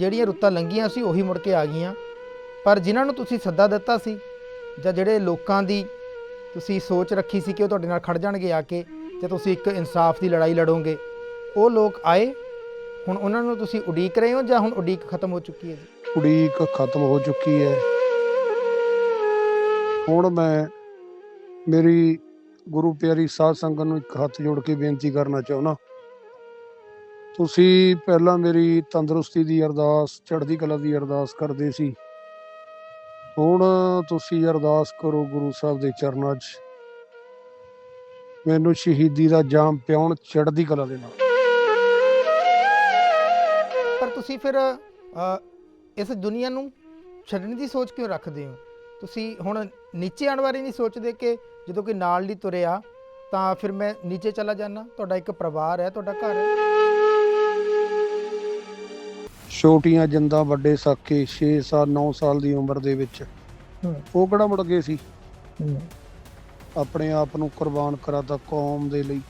ਜਿਹੜੀਆਂ ਰੁੱਤਾਂ ਲੰਘੀਆਂ ਸੀ ਉਹੀ ਮੁੜ ਕੇ ਆ ਗਈਆਂ। ਪਰ ਜਿਨ੍ਹਾਂ ਨੂੰ ਤੁਸੀਂ ਸੱਦਾ ਦਿੱਤਾ ਸੀ ਜਾਂ ਜਿਹੜੇ ਲੋਕਾਂ ਦੀ ਤੁਸੀਂ ਸੋਚ ਰੱਖੀ ਸੀ ਕਿ ਉਹ ਤੁਹਾਡੇ ਨਾਲ ਖੜ ਜਾਣਗੇ ਆ ਕੇ ਤੇ ਤੁਸੀਂ ਇੱਕ ਇਨਸਾਫ ਦੀ ਲੜਾਈ ਲੜੋਗੇ, ਉਹ ਲੋਕ ਆਏ। ਹੁਣ ਉਹਨਾਂ ਨੂੰ ਤੁਸੀਂ ਉਡੀਕ ਰਹੇ ਹੋ ਜਾਂ ਹੁਣ ਉਡੀਕ ਖਤਮ ਹੋ ਚੁੱਕੀ ਹੈ ਜੀ? ਉਡੀਕ ਖਤਮ ਹੋ ਚੁੱਕੀ ਹੈ। ਹੁਣ ਮੈਂ ਮੇਰੀ ਗੁਰੂ ਪਿਆਰੀ ਸਾਧ ਸੰਗਤ ਨੂੰ ਇੱਕ ਹੱਥ ਜੋੜ ਕੇ ਬੇਨਤੀ ਕਰਨਾ ਚਾਹੁੰਦਾ। ਤੁਸੀਂ ਪਹਿਲਾਂ ਮੇਰੀ ਤੰਦਰੁਸਤੀ ਦੀ ਅਰਦਾਸ ਚੜ੍ਹਦੀ ਕਲਾ ਦੀ ਅਰਦਾਸ ਕਰਦੇ ਸੀ। ਹੁਣ ਤੁਸੀਂ ਅਰਦਾਸ ਕਰੋ ਗੁਰੂ ਸਾਹਿਬ ਦੇ ਚਰਨਾਂ 'ਚ। ਮੈਨੂੰ ਸ਼ਹੀਦੀ ਦਾ ਜਾਮ ਪਿਆਉਣ ਚੜ੍ਹਦੀ ਕਲਾ ਦੇ ਨਾਲ। ਪਰ ਤੁਸੀਂ ਫਿਰ ਅ, ਇਸ ਦੁਨੀਆ ਨੂੰ ਛੱਡਣ ਦੀ ਸੋਚ ਕਿਉਂ ਰੱਖਦੇ ਹੋ? ਤੁਸੀਂ ਹੁਣ ਨੀਚੇ ਆਉਣ ਬਾਰੇ ਨਹੀਂ ਸੋਚਦੇ ਕਿ ਜਦੋਂ ਕੋਈ ਨਾਲ ਨਹੀਂ ਤੁਰਿਆ ਤਾਂ ਫਿਰ ਮੈਂ ਨੀਚੇ ਚਲਾ ਜਾਣਾ ਤੁਹਾਡਾ ਇੱਕ ਪਰਿਵਾਰ ਹੈ ਤੁਹਾਡਾ ਘਰ ਹੈ। ਛੋਟੀਆਂ ਜਿੰਦਾਂ ਵੱਡੇ ਸਾਕੇ 6 ਸਾਲ 9 ਸਾਲ ਦੀ ਉਮਰ ਦੇ ਵਿੱਚ। ਉਹ ਕਿਹੜਾ ਮੁੜ ਗਏ ਸੀ? ਆਪਣੇ ਆਪ ਨੂੰ ਕੁਰਬਾਨ ਕਰਾਤਾ ਕੌਮ ਦੇ ਲਈ।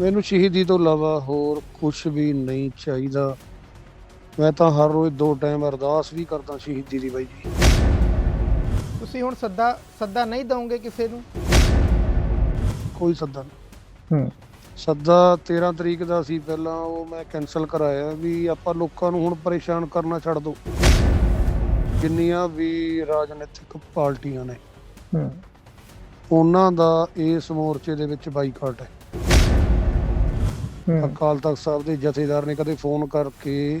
ਮੈਨੂੰ ਸ਼ਹੀਦੀ ਤੋਂ ਇਲਾਵਾ ਹੋਰ ਕੁਝ ਵੀ ਨਹੀਂ ਚਾਹੀਦਾ। ਮੈਂ ਤਾਂ ਹਰ ਰੋਜ਼ ਦੋ ਟਾਈਮ ਅਰਦਾਸ ਵੀ ਕਰਦਾ ਸ਼ਹੀਦੀ ਦੀ ਬਾਈ ਜੀ। ਤੁਸੀਂ ਹੁਣ ਸੱਦਾ ਸੱਦਾ ਨਹੀਂ ਦਵੋਗੇ ਕਿਸੇ ਨੂੰ? ਕੋਈ ਸੱਦਾ ਨਹੀਂ। ਸੱਦਾ 13 ਤਰੀਕ ਦਾ ਸੀ ਪਹਿਲਾਂ ਉਹ ਮੈਂ ਕੈਨਸਲ ਕਰਾਇਆ ਵੀ ਆਪਾਂ ਲੋਕਾਂ ਨੂੰ ਹੁਣ ਪਰੇਸ਼ਾਨ ਕਰਨਾ ਛੱਡ ਦਿਓ। ਜਿੰਨੀਆਂ ਵੀ ਰਾਜਨੀਤਿਕ ਪਾਰਟੀਆਂ ਨੇ ਉਹਨਾਂ ਦਾ ਇਸ ਮੋਰਚੇ ਦੇ ਵਿੱਚ ਬਾਈਕਾਟ ਹੈ। ਅਕਾਲ ਤਖਤ ਸਾਹਿਬ ਦੇ ਜਥੇਦਾਰ ਨੇ ਕਦੇ ਫੋਨ ਕਰਕੇ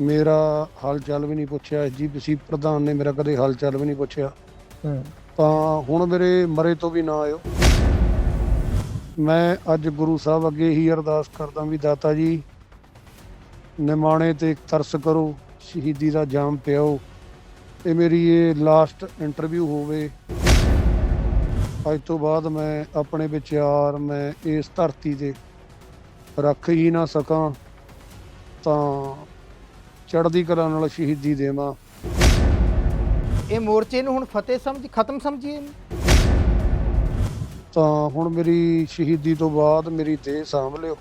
ਮੇਰਾ ਹਾਲ ਚਾਲ ਵੀ ਨਹੀਂ ਪੁੱਛਿਆ ਐਸਜੀਪੀਸੀ ਪ੍ਰਧਾਨ ਨੇ ਮੇਰਾ ਕਦੇ ਹਾਲ ਚਾਲ ਵੀ ਨਹੀਂ ਪੁੱਛਿਆ। ਤਾਂ ਹੁਣ ਮੇਰੇ ਮਰੇ ਤੋਂ ਵੀ ਨਾ ਆਇਓ। ਮੈਂ ਅੱਜ ਗੁਰੂ ਸਾਹਿਬ ਅੱਗੇ ਹੀ ਅਰਦਾਸ ਕਰਦਾ ਵੀ ਦਾਤਾ ਜੀ, ਨਿਮਾਣੇ ਤੇ ਤਰਸ ਕਰੋ, ਸ਼ਹੀਦੀ ਦਾ ਜਾਮ ਪਿਆਓ। ਇਹ ਮੇਰੀ ਇਹ ਲਾਸਟ ਇੰਟਰਵਿਊ ਹੋਵੇ। ਅੱਜ ਤੋਂ ਬਾਅਦ ਮੈਂ ਆਪਣੇ ਵਿਚਾਰ ਮੈਂ ਇਸ ਧਰਤੀ ਤੇ ਰੱਖ ਹੀ ਨਾ ਸਕਾਂ, ਤਾਂ ਚੜ੍ਹਦੀ ਕਲਾ ਨਾਲ ਸ਼ਹੀਦੀ ਦੇਵਾਂ। ਇਹ ਮੋਰਚੇ ਨੂੰ ਹੁਣ ਫਤਿਹ ਸਮਝ, ਖਤਮ ਸਮਝੀਏ ਤਾਂ ਹੁਣ ਮੇਰੀ ਸ਼ਹੀਦੀ ਤੋਂ ਬਾਅਦ ਮੇਰੀ ਦੇਹ ਸਾਂਭ ਲਿਓ।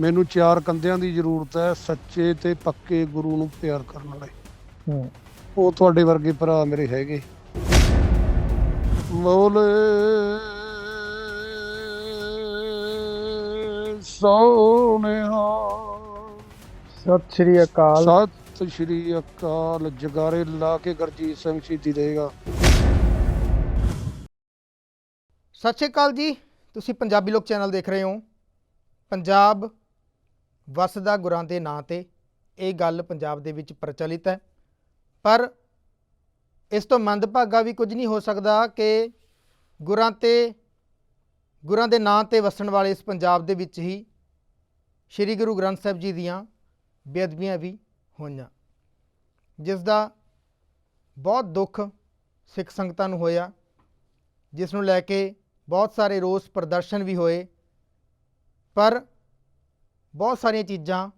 ਮੈਨੂੰ ਚਾਰ ਕੰਦਿਆਂ ਦੀ ਜ਼ਰੂਰਤ ਹੈ ਸੱਚੇ ਤੇ ਪੱਕੇ ਗੁਰੂ ਨੂੰ ਪਿਆਰ ਕਰਨ ਵਾਲੇ ਉਹ ਤੁਹਾਡੇ ਵਰਗੇ ਭਰਾ ਮੇਰੇ ਹੈਗੇ। ਮੋਲੇ ਸੋਨਿਹਾ ਸਤਿ ਸ਼੍ਰੀ ਅਕਾਲ। ਸਤਿ ਸ਼੍ਰੀ ਅਕਾਲ। ਜਗਾਰੇ ਲਾ ਕੇ ਗਰਜੀਤ ਸਿੰਘ ਸ਼ਹੀਦੀ ਦੇਗਾ ਸਤਿ ਸ਼੍ਰੀ ਅਕਾਲ ਜੀ। ਤੁਸੀਂ ਪੰਜਾਬੀ ਲੋਕ ਚੈਨਲ ਦੇਖ ਰਹੇ ਹੋ। ਪੰਜਾਬ ਵਸਦਾ ਗੁਰਾਂ ਦੇ ਨਾਂ ਤੇ ਇਹ ਗੱਲ ਪੰਜਾਬ ਦੇ ਵਿੱਚ ਪ੍ਰਚਲਿਤ ਹੈ। ਪਰ ਇਸ ਤੋਂ ਮੰਦਭਾਗਾ ਵੀ ਕੁਝ ਨਹੀਂ ਹੋ ਸਕਦਾ ਕਿ ਗੁਰਾਂ ਤੇ, ਗੁਰਾਂ ਦੇ ਨਾਂ ਤੇ ਵਸਣ ਵਾਲੇ ਇਸ ਪੰਜਾਬ ਦੇ ਵਿੱਚ ਹੀ ਸ੍ਰੀ ਗੁਰੂ ਗ੍ਰੰਥ ਸਾਹਿਬ ਜੀ ਦੀਆਂ ਬੇਅਦਬੀਆਂ ਵੀ ਹੋਈਆਂ। ਜਿਸ ਦਾ ਬਹੁਤ ਦੁੱਖ ਸਿੱਖ ਸੰਗਤਾਂ ਨੂੰ ਹੋਇਆ। ਜਿਸ ਨੂੰ ਲੈ ਕੇ ਬਹੁਤ ਸਾਰੇ ਰੋਸ ਪ੍ਰਦਰਸ਼ਨ ਵੀ ਹੋਏ, ਪਰ ਬਹੁਤ ਸਾਰੀਆਂ ਚੀਜ਼ਾਂ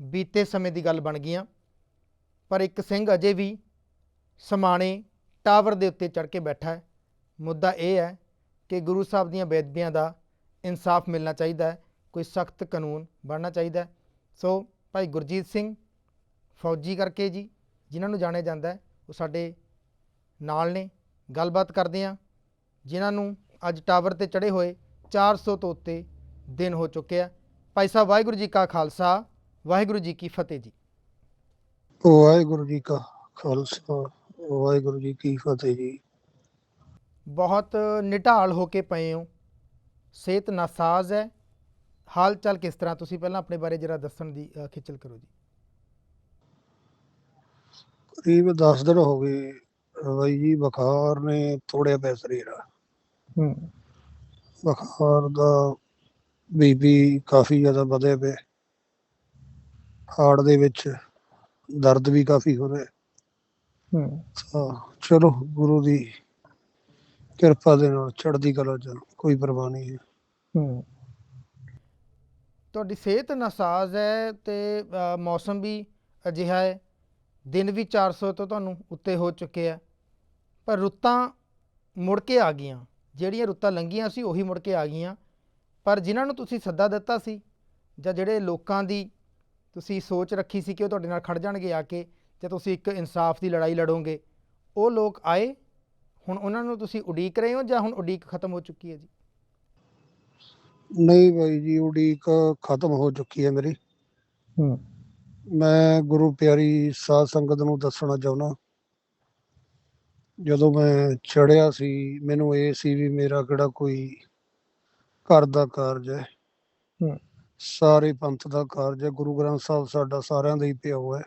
ਬੀਤੇ ਸਮੇਂ ਦੀ ਗੱਲ ਬਣ ਗਈਆਂ। ਪਰ ਇੱਕ ਸਿੰਘ ਅਜੇ ਵੀ ਸਮਾਣੇ ਟਾਵਰ ਦੇ ਉੱਤੇ ਚੜ੍ਹ ਕੇ ਬੈਠਾ ਹੈ। ਮੁੱਦਾ ਇਹ ਹੈ ਕਿ ਗੁਰੂ ਸਾਹਿਬ ਦੀਆਂ ਬੇਅਦਬੀਆਂ ਦਾ ਇਨਸਾਫ ਮਿਲਣਾ ਚਾਹੀਦਾ ਹੈ, ਕੋਈ ਸਖਤ ਕਾਨੂੰਨ ਬਣਨਾ ਚਾਹੀਦਾ ਹੈ। ਸੋ ਭਾਈ ਗੁਰਜੀਤ ਸਿੰਘ ਫੌਜੀ ਕਰਕੇ ਜੀ, ਜਿਨ੍ਹਾਂ ਨੂੰ ਜਾਣਿਆ ਜਾਂਦਾ ਉਹ ਸਾਡੇ ਨਾਲ ਨੇ। ਗੱਲਬਾਤ ਕਰਦੇ ਹਾਂ, ਜਿਨ੍ਹਾਂ ਨੂੰ ਅੱਜ ਟਾਵਰ ਤੇ ਚੜੇ ਹੋਏ 400 ਤੋਂ ਉੱਤੇ ਦਿਨ ਹੋ ਚੁੱਕੇ ਆ। ਭਾਈ ਸਾਹਿਬ ਵਾਹਿਗੁਰੂ ਜੀ ਕਾ ਖਾਲਸਾ ਵਾਹਿਗੁਰੂ ਜੀ ਕੀ ਫਤਿਹ ਜੀ। ਵਾਹਿਗੁਰੂ ਜੀ ਕਾ ਖਾਲਸਾ ਵਾਹਿਗੁਰੂ ਜੀ ਕੀ ਫਤਿਹ ਜੀ। ਬਹੁਤ ਨਿਢਾਲ ਹੋ ਕੇ ਪਏ ਹੋ। ਸਿਹਤ ਨਾਸਾਜ਼ ਹੈ। ਹਾਲ ਚਾਲ ਕਿਸ ਤਰ੍ਹਾਂ? ਤੁਸੀਂ ਪਹਿਲਾਂ ਆਪਣੇ ਬਾਰੇ ਜਰਾ ਦੱਸਣ ਦੀ ਅ, ਖੇਚਲ ਕਰੋ ਜੀ। ਕਰੀਬ 10 ਦਿਨ ਹੋ ਗਏ ਬਾਈ ਜੀ ਬੁਖਾਰ ਨੇ ਥੋੜਿਆ ਪਿਆ ਸਰੀਰ। ਬੁਖਾਰ ਦਾ ਬੀਪੀ ਕਾਫੀ ਜ਼ਿਆਦਾ ਵਧਿਆ ਪਿਆ। ਹਾਰਟ ਦੇ ਵਿੱਚ ਦਰਦ ਵੀ ਕਾਫੀ ਹੋ ਰਿਹਾ। ਹੂੰ। ਚਲੋ ਗੁਰੂ ਦੀ ਕਿਰਪਾ ਦੇ ਨਾਲ ਚੜ੍ਹਦੀ ਕਲਾ ਚ ਕੋਈ ਪਰਵਾਹ ਨਹੀਂ ਹੈ। ਹੂੰ। ਤੁਹਾਡੀ ਸਿਹਤ ਨਾਸਾਜ਼ ਹੈ ਤੇ ਮੌਸਮ ਵੀ ਅਜਿਹਾ ਹੈ। ਦਿਨ ਵੀ 400 ਤੋਂ ਤੁਹਾਨੂੰ ਉੱਤੇ ਹੋ ਚੁੱਕੇ ਆ। ਪਰ ਰੁੱਤਾਂ ਮੁੜ ਕੇ ਆ ਗਈਆਂ। ਜਿਹੜੀਆਂ ਰੁੱਤਾਂ ਲੰਘੀਆਂ ਸੀ ਉਹੀ ਮੁੜ ਕੇ ਆ ਗਈਆਂ। ਪਰ ਜਿਨ੍ਹਾਂ ਨੂੰ ਤੁਸੀਂ ਸੱਦਾ ਦਿੱਤਾ ਸੀ ਜਾਂ ਜਿਹੜੇ ਲੋਕਾਂ ਦੀ ਤੁਸੀਂ ਸੋਚ ਰੱਖੀ ਸੀ ਕਿ ਉਹ ਤੁਹਾਡੇ ਨਾਲ ਖੜ ਜਾਣਗੇ ਆ ਕੇ ਜੇ ਤੁਸੀਂ ਇੱਕ ਇਨਸਾਫ ਦੀ ਲੜਾਈ ਲੜੋਗੇ ਉਹ ਲੋਕ ਆਏ। ਹੁਣ ਉਹਨਾਂ ਨੂੰ ਤੁਸੀਂ ਉਡੀਕ ਰਹੇ ਹੋ ਜਾਂ ਹੁਣ ਉਡੀਕ ਖਤਮ ਹੋ ਚੁੱਕੀ ਹੈ ਜੀ? ਨਹੀਂ ਬਾਈ ਜੀ ਉਡੀਕ ਖਤਮ ਹੋ ਚੁੱਕੀ ਹੈ ਮੇਰੀ। ਹੂੰ। ਮੈਂ ਗੁਰੂ ਪਿਆਰੀ ਸਾਧ ਸੰਗਤ ਨੂੰ ਦੱਸਣਾ ਚਾਹੁੰਦਾ। ਜਦੋਂ ਮੈਂ ਚੜਿਆ ਸੀ ਮੈਨੂੰ ਇਹ ਸੀ ਵੀ ਮੇਰਾ ਕਿਹੜਾ ਕੋਈ ਘਰ ਦਾ ਕਾਰਜ ਹੈ। ਹੂੰ। ਸਾਰੇ ਪੰਥ ਦਾ ਕਾਰਜ ਹੈ ਗੁਰੂ ਗ੍ਰੰਥ ਸਾਹਿਬ ਸਾਡਾ ਸਾਰਿਆਂ ਦਾ ਹੀ ਪਿਓ ਹੈ।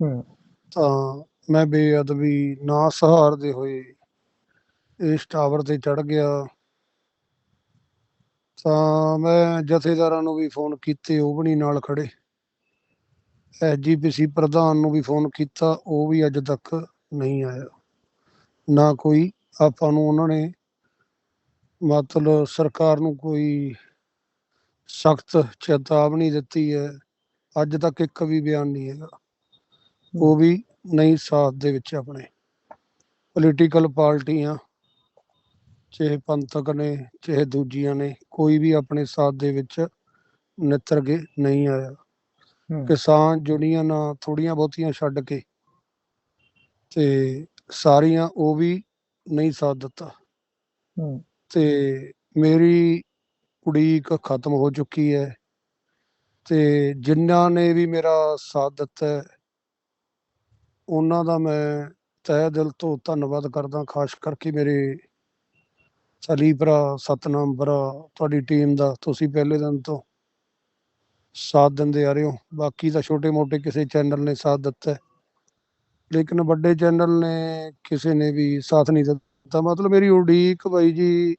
ਹੂੰ। ਤਾਂ ਮੈਂ ਬੇਅਦਬੀ ਨਾ ਸਹਾਰਦੇ ਹੋਏ ਇਸ ਟਾਵਰ ਤੇ ਚੜ ਗਿਆ। ਤਾਂ ਮੈਂ ਜਥੇਦਾਰਾਂ ਨੂੰ ਵੀ ਫੋਨ ਕੀਤੇ ਉਹ ਵੀ ਨਾਲ ਖੜੇ ਐਸਜੀਪੀਸੀ ਪ੍ਰਧਾਨ ਨੂੰ ਵੀ ਫੋਨ ਕੀਤਾ ਉਹ ਵੀ ਅੱਜ ਤੱਕ ਨਹੀਂ ਆਇਆ। ਨਾ ਕੋਈ ਆਪਾਂ ਨੂੰ ਉਹਨਾਂ ਨੇ ਮਤਲਬ ਸਰਕਾਰ ਨੂੰ ਕੋਈ ਸਖਤ ਚੇਤਾਵਨੀ ਦਿੱਤੀ ਹੈ। ਅੱਜ ਤੱਕ ਇੱਕ ਵੀ ਬਿਆਨ ਨਹੀਂ ਹੈਗਾ। ਉਹ ਵੀ ਨਹੀਂ ਸਾਥ ਦੇ ਵਿੱਚ ਆਪਣੇ। ਪੋਲੀਟੀਕਲ ਪਾਰਟੀਆਂ ਚਾਹੇ ਪੰਥਕ ਨੇ ਚਾਹੇ ਦੂਜੀਆਂ ਨੇ ਕੋਈ ਵੀ ਆਪਣੇ ਸਾਥ ਦੇ ਵਿੱਚ ਨਿੱਤਰ ਕੇ ਨਹੀਂ ਆਇਆ। ਕਿਸਾਨ ਯੂਨੀਅਨਾਂ ਥੋੜੀਆਂ ਬਹੁਤੀਆਂ ਛੱਡ ਕੇ ਤੇ ਸਾਰੀਆਂ ਉਹ ਵੀ ਨਹੀਂ ਸਾਥ ਦਿੱਤਾ। ਹੂੰ। ਤੇ ਮੇਰੀ ਉਡੀਕ ਖਤਮ ਹੋ ਚੁੱਕੀ ਹੈ। ਤੇ ਜਿਨ੍ਹਾਂ ਨੇ ਵੀ ਮੇਰਾ ਸਾਥ ਦਿੱਤਾ ਉਹਨਾਂ ਦਾ ਮੈਂ ਤਹਿ ਦਿਲ ਤੋਂ ਧੰਨਵਾਦ ਕਰਦਾ ਖਾਸ ਕਰਕੇ ਮੇਰੇ ਸਲੀ ਭਰਾ ਸਤਨਾਮ ਭਰਾ ਤੁਹਾਡੀ ਟੀਮ ਦਾ ਤੁਸੀਂ ਪਹਿਲੇ ਦਿਨ ਤੋਂ ਸਾਥ ਦਿੰਦੇ ਆ ਰਹੇ ਹੋ। ਬਾਕੀ ਤਾਂ ਛੋਟੇ ਮੋਟੇ ਕਿਸੇ ਚੈਨਲ ਨੇ ਸਾਥ ਦਿੱਤਾ। ਲੇਕਿਨ ਵੱਡੇ ਚੈਨਲ ਨੇ, ਕਿਸੇ ਨੇ ਵੀ ਸਾਥ ਨਹੀਂ ਦਿੱਤਾ। ਮਤਲਬ ਮੇਰੀ ਉਡੀਕ ਬਾਈ ਜੀ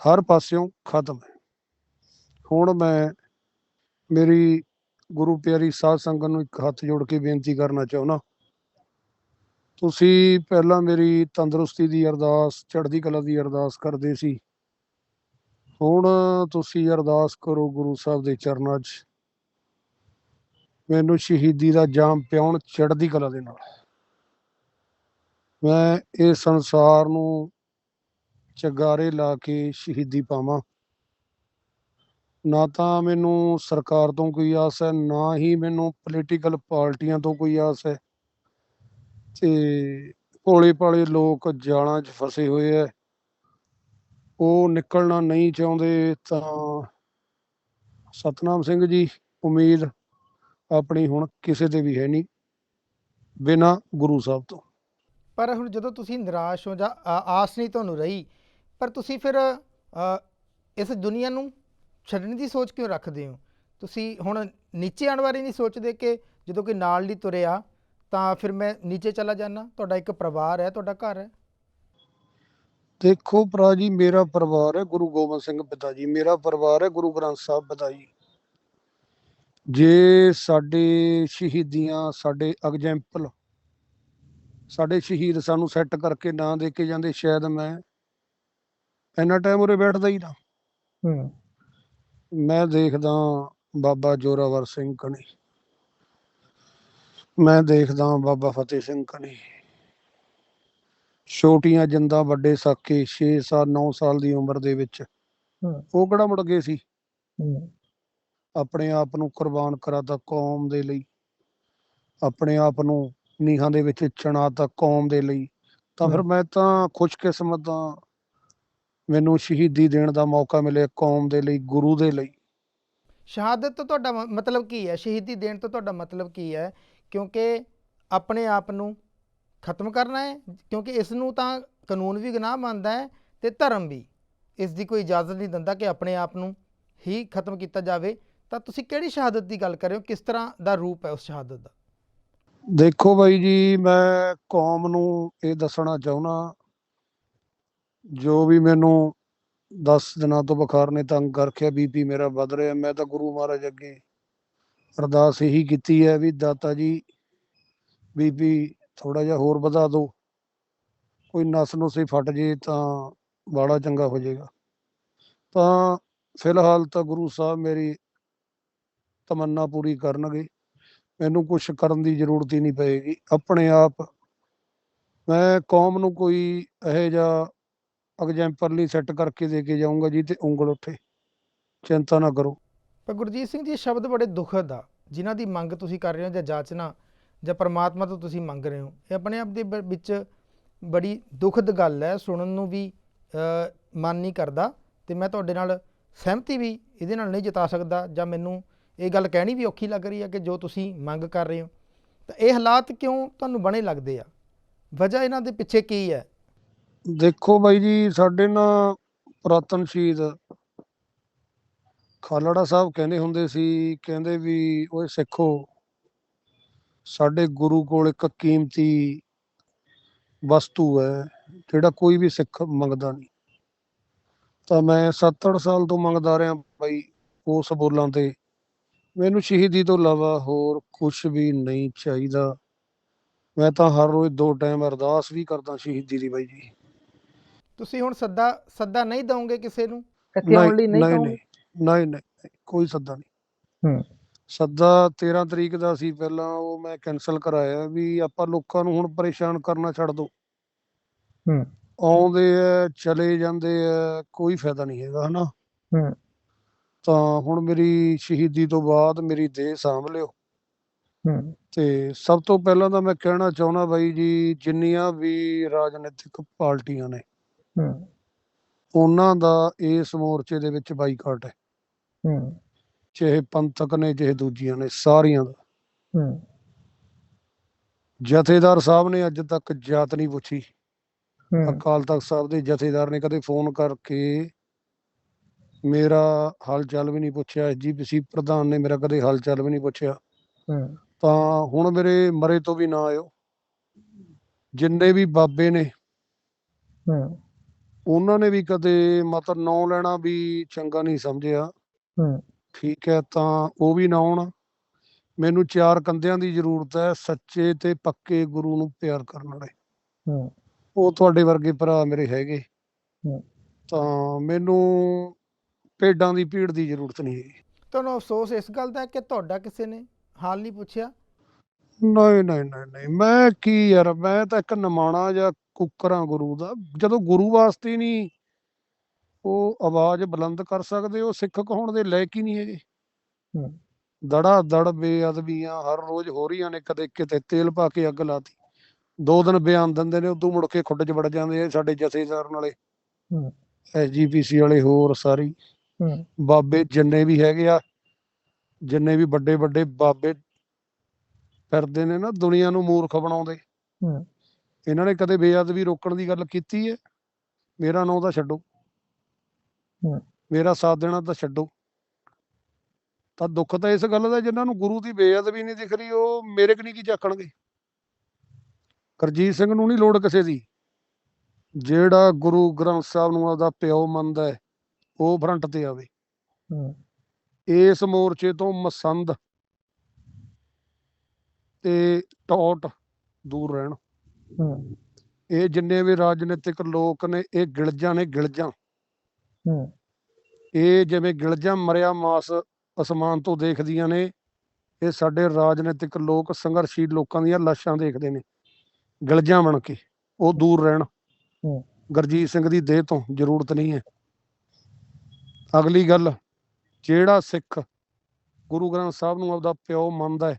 ਹਰ ਪਾਸਿਓਂ ਖਤਮ ਹੈ। ਹੁਣ ਮੈਂ ਮੇਰੀ ਗੁਰੂ ਪਿਆਰੀ ਸਾਧ ਸੰਗਤ ਨੂੰ ਇੱਕ ਹੱਥ ਜੋੜ ਕੇ ਬੇਨਤੀ ਕਰਨਾ ਚਾਹੁੰਦਾ। ਤੁਸੀਂ ਪਹਿਲਾਂ ਮੇਰੀ ਤੰਦਰੁਸਤੀ ਦੀ ਅਰਦਾਸ, ਚੜ੍ਹਦੀ ਕਲਾ ਦੀ ਅਰਦਾਸ ਕਰਦੇ ਸੀ। ਹੁਣ ਤੁਸੀਂ ਅਰਦਾਸ ਕਰੋ ਗੁਰੂ ਸਾਹਿਬ ਦੇ ਚਰਨਾਂ 'ਚ। ਮੈਨੂੰ ਸ਼ਹੀਦੀ ਦਾ ਜਾਮ ਪਿਆਉਣ ਚੜ੍ਹਦੀ ਕਲਾ ਦੇ ਨਾਲ। ਮੈਂ ਇਹ ਸੰਸਾਰ ਨੂੰ ਚਗਾਰੇ ਲਾ ਕੇ ਸ਼ਹੀਦੀ ਪਾਵਾਂ। ਨਾ ਤਾਂ ਮੈਨੂੰ ਸਰਕਾਰ ਤੋਂ ਕੋਈ ਆਸ ਹੈ, ਨਾ ਹੀ ਮੈਨੂੰ ਪੋਲੀਟੀਕਲ ਪਾਰਟੀਆਂ ਤੋਂ ਕੋਈ ਆਸ ਹੈ। ਤੇ ਭੋਲੇ ਭਾਲੇ ਲੋਕ ਜਾਲਾਂ 'ਚ ਫਸੇ ਹੋਏ ਐ ਉਹ ਨਿਕਲਣਾ ਨਹੀਂ ਚਾਹੁੰਦੇ ਤਾਂ ਸਤਨਾਮ ਸਿੰਘ ਜੀ, ਉਮੀਦ ਆਪਣੀ ਹੁਣ ਕਿਸੇ ਤੇ ਵੀ ਹੈ ਨਹੀਂ ਬਿਨਾ ਗੁਰੂ ਸਾਹਿਬ ਤੋਂ। ਪਰ ਹੁਣ ਜਦੋਂ ਤੁਸੀਂ ਨਿਰਾਸ਼ ਹੋ ਜਾਂ ਆਸ ਨਹੀਂ ਤੁਹਾਨੂੰ ਰਹੀ ਪਰ ਤੁਸੀਂ ਫਿਰ ਇਸ ਦੁਨੀਆ ਨੂੰ ਛੱਡਣ ਦੀ ਸੋਚ ਕਿਉਂ ਰੱਖਦੇ ਹੋ? ਤੁਸੀਂ ਹੁਣ ਨੀਚੇ ਆਉਣ ਬਾਰੇ ਨਹੀਂ ਸੋਚਦੇ ਕਿ ਜਦੋਂ ਕੋਈ ਨਾਲ ਨਹੀਂ ਤੁਰਿਆ ਤਾਂ ਫਿਰ ਮੈਂ ਨੀਚੇ ਚਲਾ ਜਾਣਾ ਤੁਹਾਡਾ ਇੱਕ ਪਰਿਵਾਰ ਹੈ ਤੁਹਾਡਾ ਘਰ ਹੈ? ਦੇਖੋ ਭਰਾ ਜੀ ਮੇਰਾ ਪਰਿਵਾਰ ਹੈ ਗੁਰੂ ਗੋਬਿੰਦ ਸਿੰਘ ਪਿਤਾ ਜੀ ਮੇਰਾ ਪਰਿਵਾਰ ਹੈ ਗੁਰੂ ਗ੍ਰੰਥ ਸਾਹਿਬ ਪਿਤਾ ਜੀ। ਜੇ ਸਾਡੇ ਸ਼ਹੀਦੀਆਂ ਸਾਡੇ ਐਗਜ਼ੈਂਪਲ ਸਾਡੇ ਸ਼ਹੀਦ ਸਾਨੂੰ ਸੈੱਟ ਕਰਕੇ ਨਾ ਦੇ ਕੇ ਜਾਂਦੇ ਸ਼ਾਇਦ ਮੈਂ ਇੰਨਾ ਟਾਈਮ ਉਰੇ ਬੈਠਦਾ ਹੀ ਨਾ। ਹੂੰ। ਮੈਂ ਦੇਖਦਾ ਬਾਬਾ ਜੋਰਾਵਰ ਸਿੰਘ ਕਣੀ। ਮੈਂ ਦੇਖਦਾ ਬਾਬਾ ਫਤਿਹ ਸਿੰਘ ਕਣੀ। ਛੋਟੀਆਂ ਜਿੰਦਾ ਵੱਡੇ ਸਾਕੇ 6 ਸਾਲ 9 ਸਾਲ ਦੀ ਉਮਰ ਦੇ ਵਿੱਚ। ਉਹ ਕਿਹੜਾ ਮੁੜ ਗਏ ਸੀ? ਆਪਣੇ ਆਪ ਨੂੰ ਕੁਰਬਾਨ ਕਰਾਤਾ ਕੌਮ ਦੇ ਲਈ। ਆਪਣੇ ਆਪ ਨੂੰ ਨੀਹਾਂ ਦੇ ਵਿੱਚ ਚਿਣਾਤਾ ਕੌਮ ਦੇ ਲਈ। ਤਾਂ ਫਿਰ। ਮੈਂ ਤਾਂ ਖੁਸ਼ਕਿਸਮਤ ਹਾਂ। ਮੈਨੂੰ ਸ਼ਹੀਦੀ ਦੇਣ ਦਾ ਮੌਕਾ ਮਿਲਿਆ ਕੌਮ ਦੇ ਲਈ ਗੁਰੂ ਦੇ ਲਈ। ਸ਼ਹਾਦਤ ਤੋਂ ਤੁਹਾਡਾ ਮਤਲਬ ਕੀ ਹੈ? ਸ਼ਹੀਦੀ ਦੇਣ ਤੋਂ ਤੁਹਾਡਾ ਮਤਲਬ ਕੀ ਹੈ? ਕਿਉਂਕਿ ਆਪਣੇ ਆਪ ਨੂੰ ਖਤਮ ਕਰਨਾ ਹੈ ਕਿਉਂਕਿ ਇਸ ਨੂੰ ਤਾਂ ਕਾਨੂੰਨ ਵੀ ਗੁਨਾਹ ਮੰਨਦਾ ਹੈ ਤੇ ਧਰਮ ਵੀ। ਇਸ ਦੀ ਕੋਈ ਇਜਾਜ਼ਤ ਨਹੀਂ ਦਿੰਦਾ ਕਿ ਆਪਣੇ ਆਪ ਨੂੰ ਹੀ ਖਤਮ ਕੀਤਾ ਜਾਵੇ। ਤਾਂ ਤੁਸੀਂ ਕਿਹੜੀ ਸ਼ਹਾਦਤ ਦੀ ਗੱਲ ਕਰ ਰਹੇ ਹੋ? ਕਿਸ ਤਰ੍ਹਾਂ ਦਾ ਰੂਪ ਹੈ ਉਸ ਸ਼ਹਾਦਤ ਦਾ? ਦੇਖੋ ਬਾਈ ਜੀ, ਮੈਂ ਕੌਮ ਨੂੰ ਇਹ ਦੱਸਣਾ ਚਾਹੁੰਦਾ ਜੋ ਵੀ ਮੈਨੂੰ 10 ਦਿਨਾਂ ਤੋਂ ਬੁਖਾਰ ਨੇ ਤੰਗ ਕਰਕੇ ਬੀਪੀ ਮੇਰਾ ਵੱਧ ਰਿਹਾ, ਮੈਂ ਤਾਂ ਗੁਰੂ ਮਹਾਰਾਜ ਅੱਗੇ ਅਰਦਾਸ ਇਹੀ ਕੀਤੀ ਹੈ ਵੀ ਦਾਤਾ ਜੀ, ਬੀਪੀ ਥੋੜਾ ਜਿਹਾ ਹੋਰ ਵਧਾ ਦਿਓ। ਕੋਈ ਨਸ ਨੁਸ ਹੀ ਫਟ ਜੇ ਤਾਂ ਬਾੜਾ ਚੰਗਾ ਹੋ ਜਾਏਗਾ ਤਾਂ ਫਿਲਹਾਲ ਤਾਂ ਗੁਰੂ ਸਾਹਿਬ ਮੇਰੀ ਤਮੰਨਾ ਪੂਰੀ ਕਰਨਗੇ। ਮੈਨੂੰ ਕੁਝ ਕਰਨ ਦੀ ਜ਼ਰੂਰਤ ਹੀ ਨਹੀਂ ਪਏਗੀ। ਆਪਣੇ ਆਪ ਮੈਂ ਕੌਮ ਨੂੰ ਕੋਈ ਇਹੋ ਜਿਹਾ ਐਗਜ਼ੈਂਪਲ ਨਹੀਂ ਸੈੱਟ ਕਰਕੇ ਦੇ ਕੇ ਜਾਊਂਗਾ ਜੀ ਤੇ ਉਂਗਲ ਉੱਠੇ। ਚਿੰਤਾ ਨਾ ਕਰੋ। ਪਰ ਗੁਰਜੀਤ ਸਿੰਘ ਜੀ ਸ਼ਬਦ ਬੜੇ ਦੁਖਦ ਆ। ਜਿਨ੍ਹਾਂ ਦੀ ਮੰਗ ਤੁਸੀਂ ਕਰ ਰਹੇ ਹੋ ਜਾਂ ਜਾਚਨਾ ਜਾਂ ਪਰਮਾਤਮਾ ਤੋਂ ਤੁਸੀਂ ਮੰਗ ਰਹੇ ਹੋ ਇਹ ਆਪਣੇ ਆਪ ਦੇ ਵਿੱਚ ਬੜੀ ਦੁਖਦ ਗੱਲ ਹੈ। ਸੁਣਨ ਨੂੰ ਵੀ ਅ, ਮਨ ਨਹੀਂ ਕਰਦਾ ਤੇ ਮੈਂ ਤੁਹਾਡੇ ਨਾਲ ਸਹਿਮਤੀ ਵੀ ਇਹਦੇ ਨਾਲ ਨਹੀਂ ਜਤਾ ਸਕਦਾ ਜਾਂ ਮੈਨੂੰ ਇਹ ਗੱਲ ਕਹਿਣੀ ਵੀ ਔਖੀ ਲੱਗ ਰਹੀ ਹੈ ਕਿ ਜੋ ਤੁਸੀਂ ਮੰਗ ਕਰ ਰਹੇ ਹੋ। ਤਾਂ ਇਹ ਹਾਲਾਤ ਕਿਉਂ ਤੁਹਾਨੂੰ ਬਣੇ ਲੱਗਦੇ ਆ? ਵਜ੍ਹਾ ਇਹਨਾਂ ਦੇ ਪਿੱਛੇ ਕੀ ਹੈ? ਦੇਖੋ ਬਾਈ ਜੀ, ਸਾਡੇ ਨਾ ਪੁਰਾਤਨ ਸ਼ਹੀਦ ਖਾਲੜਾ ਸਾਹਿਬ ਕਹਿੰਦੇ ਹੁੰਦੇ ਸੀ, ਕਹਿੰਦੇ ਵੀ ਓਏ ਸਿੱਖੋ, ਸਾਡੇ ਗੁਰੂ ਕੋਲ ਇੱਕ ਕੀਮਤੀ ਵਸਤੂ ਹੈ, ਜਿਹੜਾ ਕੋਈ ਵੀ ਸਿੱਖ ਮੰਗਦਾ ਨਹੀਂ। ਤਾਂ ਮੈਂ 7-8 ਸਾਲ ਤੋਂ ਮੰਗਦਾ ਰਿਹਾ ਬਾਈ ਉਸ ਬੋਲਾਂ ਤੇ। ਮੈਨੂੰ ਸ਼ਹੀਦੀ ਤੋਂ ਇਲਾਵਾ ਹੋਰ ਕੁਝ ਵੀ ਨਹੀਂ ਚਾਹੀਦਾ। ਮੈਂ ਤਾਂ ਹਰ ਰੋਜ਼ ਦੋ ਟਾਈਮ ਅਰਦਾਸ ਵੀ ਕਰਦਾ ਸ਼ਹੀਦੀ ਦੀ ਬਾਈ ਜੀ। ਤੁਸੀਂ ਹੁਣ ਸੱਦਾ ਸੱਦਾ ਨਹੀਂ ਦਵੋਗੇ ਕਿਸੇ ਨੂੰ? ਇੱਥੇ ਆਉਣ ਲਈ ਨਹੀਂ ਨਹੀਂ ਕਹੋਗੇ? ਨਹੀਂ ਨਹੀਂ ਨਹੀਂ ਕੋਈ ਸੱਦਾ ਨਹੀਂ। ਹੂੰ। ਸੱਦਾ 13 ਤਰੀਕ ਦਾ ਸੀ ਪਹਿਲਾਂ ਉਹ ਮੈਂ ਕੈਨਸਲ ਕਰਾਇਆ ਵੀ ਆਪਾਂ ਲੋਕਾਂ ਨੂੰ ਹੁਣ ਪਰੇਸ਼ਾਨ ਕਰਨਾ ਛੱਡ ਦੋ। ਹੂੰ। ਆਉਂਦੇ ਆ ਚਲੇ ਜਾਂਦੇ ਆ ਕੋਈ ਫਾਇਦਾ ਨਹੀਂ ਹੈਗਾ ਹਨਾ? ਹੂੰ। ਤਾਂ ਹੁਣ ਮੇਰੀ ਸ਼ਹੀਦੀ ਤੋਂ ਬਾਅਦ ਮੇਰੀ ਦੇਹ ਸਾਂਭ ਲਿਓ। ਤੇ ਸਭ ਤੋਂ ਪਹਿਲਾਂ ਤਾਂ ਮੈਂ ਕਹਿਣਾ ਚਾਹੁੰਦਾ ਬਾਈ ਜੀ ਜਿੰਨੀਆਂ ਵੀ ਰਾਜਨੀਤਿਕ ਪਾਰਟੀਆਂ ਨੇ ਉਹਨਾਂ ਦਾ ਇਸ ਮੋਰਚੇ ਦੇ ਵਿੱਚ ਬਾਈਕਾਟ ਹੈ। ਚਾਹੇ ਪੰਥਕ ਨੇ ਚਾਹੇ ਦੂਜੀਆਂ ਨੇ ਸਾਰੀਆਂ ਦਾ। ਜਥੇਦਾਰ ਸਾਹਿਬ ਨੇ ਅੱਜ ਤੱਕ ਜਾਤ ਨਹੀਂ ਪੁੱਛੀ। ਅਕਾਲ ਤਖਤ ਸਾਹਿਬ ਦੇ ਜਥੇਦਾਰ ਨੇ ਕਦੇ ਫੋਨ ਕਰਕੇ ਮੇਰਾ ਹਾਲ ਚਾਲ ਵੀ ਨਹੀਂ ਪੁੱਛਿਆ ਐਸਜੀਪੀਸੀ ਪ੍ਰਧਾਨ ਨੇ ਮੇਰਾ ਕਦੇ ਹਾਲ ਚਾਲ ਵੀ ਨਹੀਂ ਪੁੱਛਿਆ। ਹੂੰ। ਤਾਂ ਹੁਣ ਮੇਰੇ ਮਰੇ ਤੋਂ ਵੀ ਨਾ ਆਇਓ। ਜਿੰਨੇ ਵੀ ਬਾਬੇ ਨੇ ਹੂੰ। ਉਹਨਾਂ ਨੇ ਵੀ ਕਦੇ ਮਤਲਬ ਨਾਂ ਲੈਣਾ ਵੀ ਚੰਗਾ ਨਹੀਂ ਸਮਝਿਆ। ਹੂੰ। ਠੀਕ ਹੈ ਤਾਂ ਉਹ ਵੀ ਨਾ ਆਉਣ। ਮੈਨੂੰ ਚਾਰ ਕੰਦਿਆਂ ਦੀ ਜ਼ਰੂਰਤ ਹੈ ਸੱਚੇ ਤੇ ਪੱਕੇ ਗੁਰੂ ਨੂੰ ਪਿਆਰ ਕਰਨ ਵਾਲੇ। ਹੂੰ। ਉਹ ਤੁਹਾਡੇ ਵਰਗੇ ਭਰਾ ਮੇਰੇ ਹੈਗੇ। ਹੂੰ। ਤਾਂ ਮੈਨੂੰ ਭੇਡਾਂ ਦੀ ਭੀੜ ਦੀ ਜ਼ਰੂਰਤ ਨਹੀਂ ਹੈਗੀ। ਤੁਹਾਨੂੰ ਅਫਸੋਸ ਇਸ ਗੱਲ ਦਾ ਹੈ ਕਿ ਤੁਹਾਡਾ ਕਿਸੇ ਨੇ ਹਾਲ ਨਹੀਂ ਪੁੱਛਿਆ? ਨਹੀਂ ਨਹੀਂ ਨਹੀਂ ਨਹੀਂ। ਮੈਂ ਕੀ ਯਾਰ ਮੈਂ ਤਾਂ ਇੱਕ ਨਿਮਾਣਾ ਜਾਂ ਕੁੱਕਰਾਂ ਗੁਰੂ ਦਾ। ਜਦੋਂ ਗੁਰੂ ਵਾਸਤੇ ਨਹੀਂ ਉਹ ਆਵਾਜ਼ ਬੁਲੰਦ ਕਰ ਸਕਦੇ ਉਹ ਸਿੱਖ ਕਹਾਉਣ ਦੇ ਲਾਇਕ ਹੀ ਨਹੀਂ ਹੈਗੇ। ਦੜਾ ਦੜ ਬੇਅਦਬੀਆਂ ਹਰ ਰੋਜ਼ ਹੋ ਰਹੀਆਂ ਨੇ ਕਦੇ ਕਿਤੇ ਤੇਲ ਪਾ ਕੇ ਅੱਗ ਲਾਤੀ। ਦੋ ਦਿਨ ਬਿਆਨ ਦਿੰਦੇ ਨੇ ਉਦੋਂ ਮੁੜ ਕੇ ਖੁੱਡ 'ਚ ਵੜ ਜਾਂਦੇ ਆ ਸਾਡੇ ਜਥੇਦਾਰ ਨਾਲੇ। ਐਸਜੀਪੀਸੀ ਵਾਲੇ ਹੋਰ ਸਾਰੀ। ਹੂੰ। ਬਾਬੇ ਜਿੰਨੇ ਵੀ ਹੈਗੇ ਆ ਜਿੰਨੇ ਵੀ ਵੱਡੇ ਵੱਡੇ ਬਾਬੇ ਫਿਰਦੇ ਨੇ ਨਾ ਦੁਨੀਆ ਨੂੰ ਮੂਰਖ ਬਣਾਉਂਦੇ। ਹੂੰ। ਇਹਨਾਂ ਨੇ ਕਦੇ ਬੇਅਦਬੀ ਰੋਕਣ ਦੀ ਗੱਲ ਕੀਤੀ ਹੈ ਮੇਰਾ ਨਾਂ ਤਾਂ ਛੱਡੋ। ਹੂੰ। ਮੇਰਾ ਸਾਥ ਦੇਣਾ ਤਾਂ ਛੱਡੋ। ਤਾਂ ਦੁੱਖ ਤਾਂ ਇਸ ਗੱਲ ਦਾ ਜਿਨ੍ਹਾਂ ਨੂੰ ਗੁਰੂ ਦੀ ਬੇਅਦਬੀ ਨਹੀਂ ਦਿਖ ਰਹੀ ਉਹ ਮੇਰੇ ਕਨੀ ਕੀ ਚੱਕਣਗੇ? ਕਰਜੀਤ ਸਿੰਘ ਨੂੰ ਨਹੀਂ ਲੋੜ ਕਿਸੇ ਦੀ। ਜਿਹੜਾ ਗੁਰੂ ਗ੍ਰੰਥ ਸਾਹਿਬ ਨੂੰ ਆਪਦਾ ਪਿਓ ਮੰਨਦਾ ਹੈ ਉਹ ਫਰੰਟ ਤੇ ਆਵੇ ਹੂੰ। ਇਸ ਮੋਰਚੇ ਤੋਂ ਮਸੰਦ ਤੇ ਟੌਟ ਦੂਰ ਰਹਿਣ। ਹੂੰ। ਇਹ ਜਿੰਨੇ ਵੀ ਰਾਜਨੀਤਿਕ ਲੋਕ ਨੇ ਇਹ ਗਿਲਜਾਂ ਨੇ ਗਿਲਜਾਂ। ਹੂੰ। ਇਹ ਜਿਵੇਂ ਗਿਲਜਾਂ ਮਰਿਆ ਮਾਸ ਅਸਮਾਨ ਤੋਂ ਦੇਖਦੀਆਂ ਨੇ ਇਹ ਸਾਡੇ ਰਾਜਨੀਤਿਕ ਲੋਕ ਸੰਘਰਸ਼ੀਲ ਲੋਕਾਂ ਦੀਆਂ ਲਾਸ਼ਾਂ ਦੇਖਦੇ ਨੇ। ਗਿਲਜਾਂ ਬਣ ਕੇ ਉਹ ਦੂਰ ਰਹਿਣ। ਹੂੰ। ਗੁਰਜੀਤ ਸਿੰਘ ਦੀ ਦੇਹ ਤੋਂ ਜ਼ਰੂਰਤ ਨਹੀਂ ਹੈ। ਅਗਲੀ ਗੱਲ ਜਿਹੜਾ ਸਿੱਖ ਗੁਰੂ ਗ੍ਰੰਥ ਸਾਹਿਬ ਨੂੰ ਆਪਦਾ ਪਿਓ ਮੰਨਦਾ ਹੈ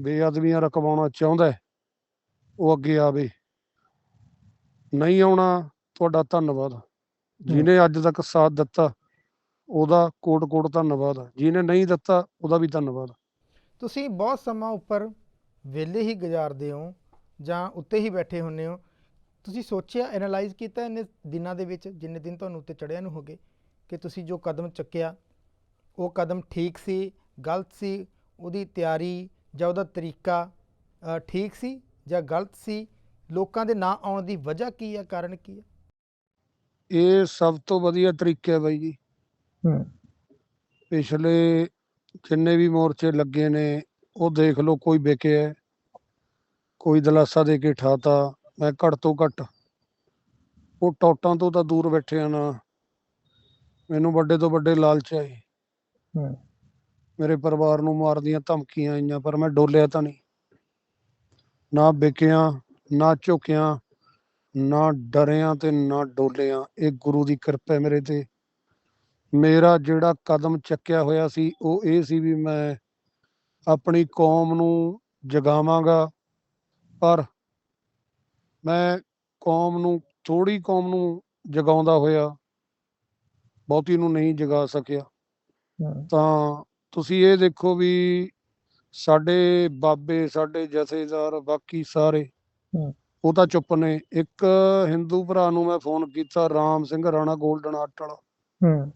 ਬੇਅਦਬੀਆਂ ਰਕਵਾਉਣਾ ਚਾਹੁੰਦਾ ਹੈ ਉਹ ਅੱਗੇ ਆਵੇ। ਨਹੀਂ ਆਉਣਾ ਤੁਹਾਡਾ ਧੰਨਵਾਦ। ਜਿਹਨੇ ਅੱਜ ਤੱਕ ਸਾਥ ਦਿੱਤਾ ਉਹਦਾ ਕੋਟ ਕੋਟ ਧੰਨਵਾਦ। ਜਿਹਨੇ ਨਹੀਂ ਦਿੱਤਾ ਉਹਦਾ ਵੀ ਧੰਨਵਾਦ। ਤੁਸੀਂ ਬਹੁਤ ਸਮਾਂ ਉੱਪਰ ਵਿਹਲੇ ਹੀ ਗੁਜ਼ਾਰਦੇ ਹੋ ਜਾਂ ਉੱਤੇ ਹੀ ਬੈਠੇ ਹੁੰਨੇ ਹੋ। ਤੁਸੀਂ ਸੋਚਿਆ ਐਨਾਲਾਈਜ਼ ਕੀਤਾ ਇਹਨੇ ਦਿਨਾਂ ਦੇ ਵਿੱਚ ਜਿੰਨੇ ਦਿਨ ਤੁਹਾਨੂੰ ਉੱਤੇ ਚੜਿਆ ਨੂੰ ਹੋਗੇ ਕਿ ਤੁਸੀਂ ਜੋ ਕਦਮ ਚੱਕਿਆ ਉਹ ਕਦਮ ਠੀਕ ਸੀ ਗਲਤ ਸੀ ਉਹਦੀ ਤਿਆਰੀ ਜਾਂ ਉਹਦਾ ਤਰੀਕਾ ਠੀਕ ਸੀ ਜਾਂ ਗਲਤ ਸੀ ਲੋਕਾਂ ਦੇ ਨਾ ਆਉਣ ਦੀ ਵਜ੍ਹਾ ਕੀ ਹੈ ਕਾਰਨ ਕੀ ਹੈ ਇਹ ਸਭ ਤੋਂ ਵਧੀਆ ਤਰੀਕਾ ਹੈ ਬਾਈ ਜੀ। ਹੂੰ। ਪਿਛਲੇ ਜਿੰਨੇ ਵੀ ਮੋਰਚੇ ਲੱਗੇ ਨੇ ਉਹ ਦੇਖ ਲਓ ਕੋਈ ਵਿਕਿਆ ਹੈ, ਕੋਈ ਦਲਾਸਾ ਦੇ ਕੇ ਠਾਤਾ ਮੈਂ ਘੱਟ ਤੋਂ ਘੱਟ ਉਹ ਟੌਟਾਂ ਤੋਂ ਤਾਂ ਦੂਰ ਬੈਠਿਆ ਨਾ। ਮੈਨੂੰ ਵੱਡੇ ਤੋਂ ਵੱਡੇ ਲਾਲਚ ਆਏ। ਹੂੰ। ਮੇਰੇ ਪਰਿਵਾਰ ਨੂੰ ਮਾਰ ਦੀਆਂ ਧਮਕੀਆਂ ਆਈਆਂ ਪਰ ਮੈਂ ਡੋਲਿਆ ਤਾਂ ਨਹੀਂ। ਨਾ ਵਿਕਿਆ ਨਾ ਝੁਕਿਆ ਨਾ ਡਰਿਆ ਤੇ ਨਾ ਡੋਲਿਆ। ਇਹ ਗੁਰੂ ਦੀ ਕਿਰਪਾ ਹੈ ਮੇਰੇ ਤੇ। ਮੇਰਾ ਜਿਹੜਾ ਕਦਮ ਚੱਕਿਆ ਹੋਇਆ ਸੀ ਉਹ ਇਹ ਸੀ ਵੀ ਮੈਂ ਆਪਣੀ ਕੌਮ ਨੂੰ ਜਗਾਵਾਂਗਾ। ਪਰ ਮੈਂ ਕੌਮ ਨੂੰ ਥੋੜੀ ਕੌਮ ਨੂੰ ਜਗਾਉਂਦਾ ਹੋਇਆ ਬਹੁਤੀ ਨੂੰ ਨਹੀਂ ਜਗਾ ਸਕਿਆ। ਤਾਂ ਤੁਸੀਂ ਇਹ ਦੇਖੋ ਵੀ ਸਾਡੇ ਬਾਬੇ ਸਾਡੇ ਜਥੇਦਾਰ ਬਾਕੀ ਸਾਰੇ। ਉਹ ਤਾਂ ਚੁੱਪ ਨੇ। ਇੱਕ ਹਿੰਦੂ ਭਰਾ ਨੂੰ ਮੈਂ ਫੋਨ ਕੀਤਾ ਰਾਮ ਸਿੰਘ ਰਾਣਾ 골ਡਨ ਆਰਟ ਵਾਲਾ। ਹੂੰ।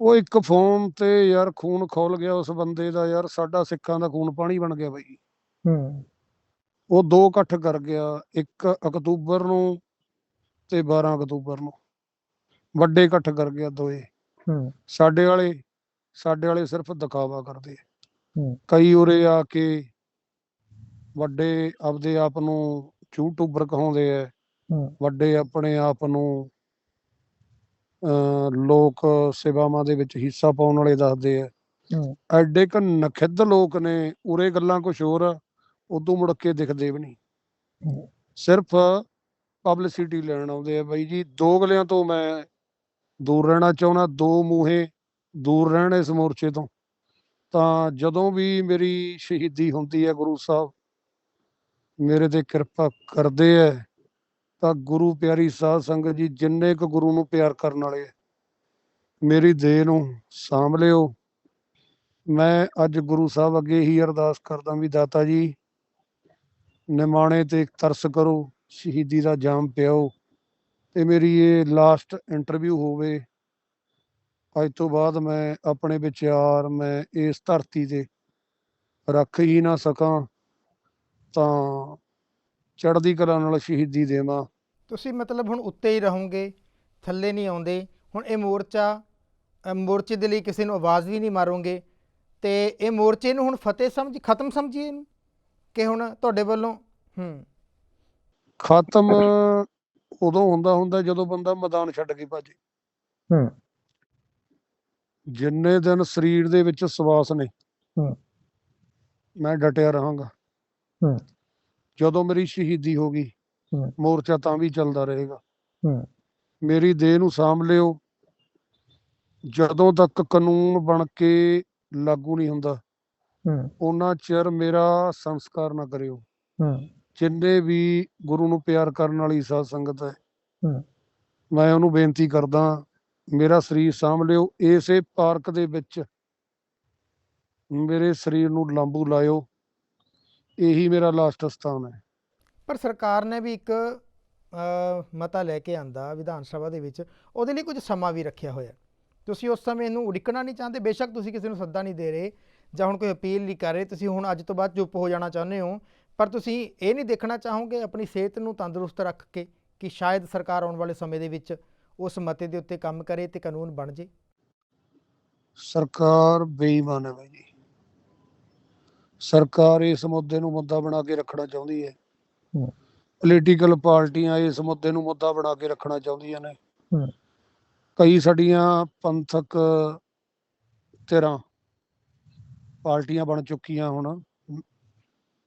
ਉਹ ਇੱਕ ਫੋਨ ਤੇ ਯਾਰ ਖੂਨ ਖੋਲ ਗਿਆ ਉਸ ਬੰਦੇ ਦਾ ਯਾਰ ਸਾਡਾ ਸਿੱਖਾਂ ਦਾ ਖੂਨ ਪਾਣੀ ਬਣ ਗਿਆ ਬਾਈ। ਹੂੰ। ਉਹ ਦੋ ਇਕੱਠ ਕਰ ਗਿਆ 1 ਅਕਤੂਬਰ ਨੂੰ ਤੇ 12 ਅਕਤੂਬਰ ਨੂੰ। ਵੱਡੇ ਇਕੱਠ ਕਰ ਗਿਆ ਦੋਏ ਹੂੰ। ਸਾਡੇ ਵਾਲੇ ਸਾਡੇ ਵਾਲੇ ਸਿਰਫ ਦਿਖਾਵਾ ਕਰਦੇ ਆ। ਹੂੰ। ਕਈ ਉਰੇ ਆ ਕੇ ਵੱਡੇ ਆਪਦੇ ਆਪ ਨੂੰ ਯੂਟਿਊਬਰ ਕਹਾਉਂਦੇ ਆ। ਵੱਡੇ ਆਪਣੇ ਆਪ ਨੂੰ ਲੋਕ ਸੇਵਾਵਾਂ ਦੇ ਵਿੱਚ ਹਿੱਸਾ ਪਾਉਣ ਵਾਲੇ ਦੱਸਦੇ ਆ। ਹੂੰ। ਐਡੇ ਕ ਨਖਿੱਧ ਲੋਕ ਨੇ ਉਰੇ ਗੱਲਾਂ ਕੁਝ ਹੋਰ ਆ ਉਦੋਂ ਮੁੜ ਕੇ ਦਿਖਦੇ ਵੀ ਨਹੀਂ। ਸਿਰਫ ਪਬਲਿਸਿਟੀ ਲੈਣ ਆਉਂਦੇ ਆ। ਬਾਈ ਜੀ ਦੋਗਲਿਆਂ ਤੋਂ ਮੈਂ ਦੂਰ ਰਹਿਣਾ ਚਾਹੁੰਦਾ ਦੋ ਮੂਹੇ ਦੂਰ ਰਹਿਣ ਇਸ ਮੋਰਚੇ ਤੋਂ। ਤਾਂ ਜਦੋਂ ਵੀ ਮੇਰੀ ਸ਼ਹੀਦੀ ਹੁੰਦੀ ਹੈ ਗੁਰੂ ਸਾਹਿਬ ਮੇਰੇ ਤੇ ਕਿਰਪਾ ਕਰਦੇ ਐ ਤਾਂ ਗੁਰੂ ਪਿਆਰੀ ਸਾਧ ਸੰਗਤ ਜੀ ਜਿੰਨੇ ਕੁ ਗੁਰੂ ਨੂੰ ਪਿਆਰ ਕਰਨ ਵਾਲੇ ਆ, ਮੇਰੀ ਦੇਹ ਨੂੰ ਸਾਂਭ ਲਿਓ। ਮੈਂ ਅੱਜ ਗੁਰੂ ਸਾਹਿਬ ਅੱਗੇ ਹੀ ਅਰਦਾਸ ਕਰਦਾ ਵੀ ਦਾਤਾ ਜੀ ਨਿਮਾਣੇ ਤੇ ਤਰਸ ਕਰੋ ਸ਼ਹੀਦੀ ਦਾ ਜਾਮ ਪਿਓ ਤੇ ਮੇਰੀ ਇਹ ਲਾਸਟ ਇੰਟਰਵਿਊ ਹੋਵੇ ਅੱਜ ਤੋਂ ਬਾਅਦ ਮੈਂ ਆਪਣੇ ਵਿਚਾਰ ਮੈਂ ਇਸ ਧਰਤੀ ਤੇ ਰੱਖ ਹੀ ਨਾ ਸਕਾਂ ਤਾਂ ਚੜ੍ਹਦੀ ਕਲਾ ਨਾਲ ਸ਼ਹੀਦੀ ਦੇਵਾਂ। ਤੁਸੀਂ ਮਤਲਬ ਹੁਣ ਉੱਤੇ ਹੀ ਰਹੋਗੇ ਥੱਲੇ ਨਹੀਂ ਆਉਂਦੇ ਹੁਣ ਇਹ ਮੋਰਚਾ ਮੋਰਚੇ ਦੇ ਲਈ ਕਿਸੇ ਨੂੰ ਆਵਾਜ਼ ਵੀ ਨਹੀਂ ਮਾਰੋਗੇ ਤੇ ਇਹ ਮੋਰਚੇ ਨੂੰ ਹੁਣ ਫਤਿਹ ਸਮਝ ਖਤਮ ਸਮਝੀਏ ਇਹਨੂੰ ਕਿ ਹੁਣ ਤੁਹਾਡੇ ਵੱਲੋਂ ਹੂੰ। ਖਤਮ ਉਦੋਂ ਹੁੰਦਾ ਹੁੰਦਾ ਜਦੋਂ ਬੰਦਾ ਮੈਦਾਨ ਛੱਡ ਕੇ ਭੱਜੇ ਹੂੰ ਜਿੰਨੇ ਦਿਨ ਸਰੀਰ ਦੇ ਵਿੱਚ ਸਵਾਸ ਨੇ ਹੂੰ। ਮੈਂ ਡਟਿਆ ਰਹਾਂਗਾ ਹੂੰ। ਜਦੋਂ ਮੇਰੀ ਸ਼ਹੀਦੀ ਹੋ ਗਈ। ਮੋਰਚਾ ਤਾਂ ਵੀ ਚੱਲਦਾ ਰਹੇਗਾ ਹੂੰ। ਮੇਰੀ ਦੇਹ ਨੂੰ ਸਾਂਭ ਲਿਓ ਜਦੋਂ ਤੱਕ ਕਾਨੂੰਨ ਬਣ ਕੇ ਲਾਗੂ ਨਹੀਂ ਹੁੰਦਾ ਹੂੰ ਉਹਨਾਂ ਚਿਰ ਮੇਰਾ ਸੰਸਕਾਰ ਨਾ ਕਰਿਓ ਹੂੰ ਜਿੰਨੇ ਵੀ ਗੁਰੂ ਨੂੰ ਪਿਆਰ ਕਰਨ ਵਾਲੀ ਸਾਧ ਸੰਗਤ ਹੈ। ਮੈਂ ਉਹਨੂੰ ਬੇਨਤੀ ਕਰਦਾ ਮੇਰਾ ਸਰੀਰ ਸਾਂਭ ਲਿਓ ਇਸੇ ਪਾਰਕ ਦੇ ਵਿੱਚ ਮੇਰੇ ਸਰੀਰ ਨੂੰ ਲਾਂਬੂ ਲਾਇਓ ਇਹੀ ਮੇਰਾ ਲਾਸਟ ਸਥਾਨ ਹੈ ਪਰ ਸਰਕਾਰ ਨੇ ਵੀ ਇੱਕ ਮਤਾ ਲੈ ਕੇ ਆਂਦਾ ਵਿਧਾਨ ਸਭਾ ਦੇ ਵਿੱਚ ਉਹਦੇ ਲਈ ਕੁਝ ਸਮਾਂ ਵੀ ਰੱਖਿਆ ਹੋਇਆ ਤੁਸੀਂ ਉਸ ਸਮੇਂ ਨੂੰ ਉਡੀਕਣਾ ਨਹੀਂ ਚਾਹੁੰਦੇ ਬੇਸ਼ੱਕ ਤੁਸੀਂ ਕਿਸੇ ਨੂੰ ਸੱਦਾ ਨਹੀਂ ਦੇ ਰਹੇ ਜਾਂ ਹੁਣ ਕੋਈ ਅਪੀਲ ਨਹੀਂ ਕਰ ਰਹੇ ਤੁਸੀਂ ਹੁਣ ਅੱਜ ਤੋਂ ਬਾਅਦ ਚੁੱਪ ਹੋ ਜਾਣਾ ਚਾਹੁੰਦੇ ਹੋ ਪਰ ਤੁਸੀਂ ਇਹ ਨਹੀਂ ਦੇਖਣਾ ਚਾਹੋਗੇ ਆਪਣੀ ਸਿਹਤ ਨੂੰ ਤੰਦਰੁਸਤ ਰੱਖ ਕੇ ਕਿ ਸ਼ਾਇਦ ਸਰਕਾਰ ਆਉਣ ਵਾਲੇ ਸਮੇਂ ਦੇ ਵਿੱਚ ਉਸ ਮਤੇ ਦੇ ਉੱਤੇ ਕੰਮ ਕਰੇ ਤੇ ਕਾਨੂੰਨ ਬਣ ਜੇ? ਸਰਕਾਰ ਬੇਈਮਾਨ ਹੈ ਬਾਈ ਜੀ। ਸਰਕਾਰ ਇਸ ਮੁੱਦੇ ਨੂੰ ਮੁੱਦਾ ਬਣਾ ਕੇ ਰੱਖਣਾ ਚਾਹੁੰਦੀ ਹੈ। ਪੋਲੀਟੀਕਲ ਪਾਰਟੀਆਂ ਇਸ ਮੁੱਦੇ ਨੂੰ ਮੁੱਦਾ ਬਣਾ ਕੇ ਰੱਖਣਾ ਚਾਹੁੰਦੀਆਂ ਨੇ। ਕਈ ਸਾਡੀਆਂ ਪੰਥਕ ਧਿਰਾਂ ਪਾਰਟੀਆਂ ਬਣ ਚੁੱਕੀਆਂ ਹੁਣ।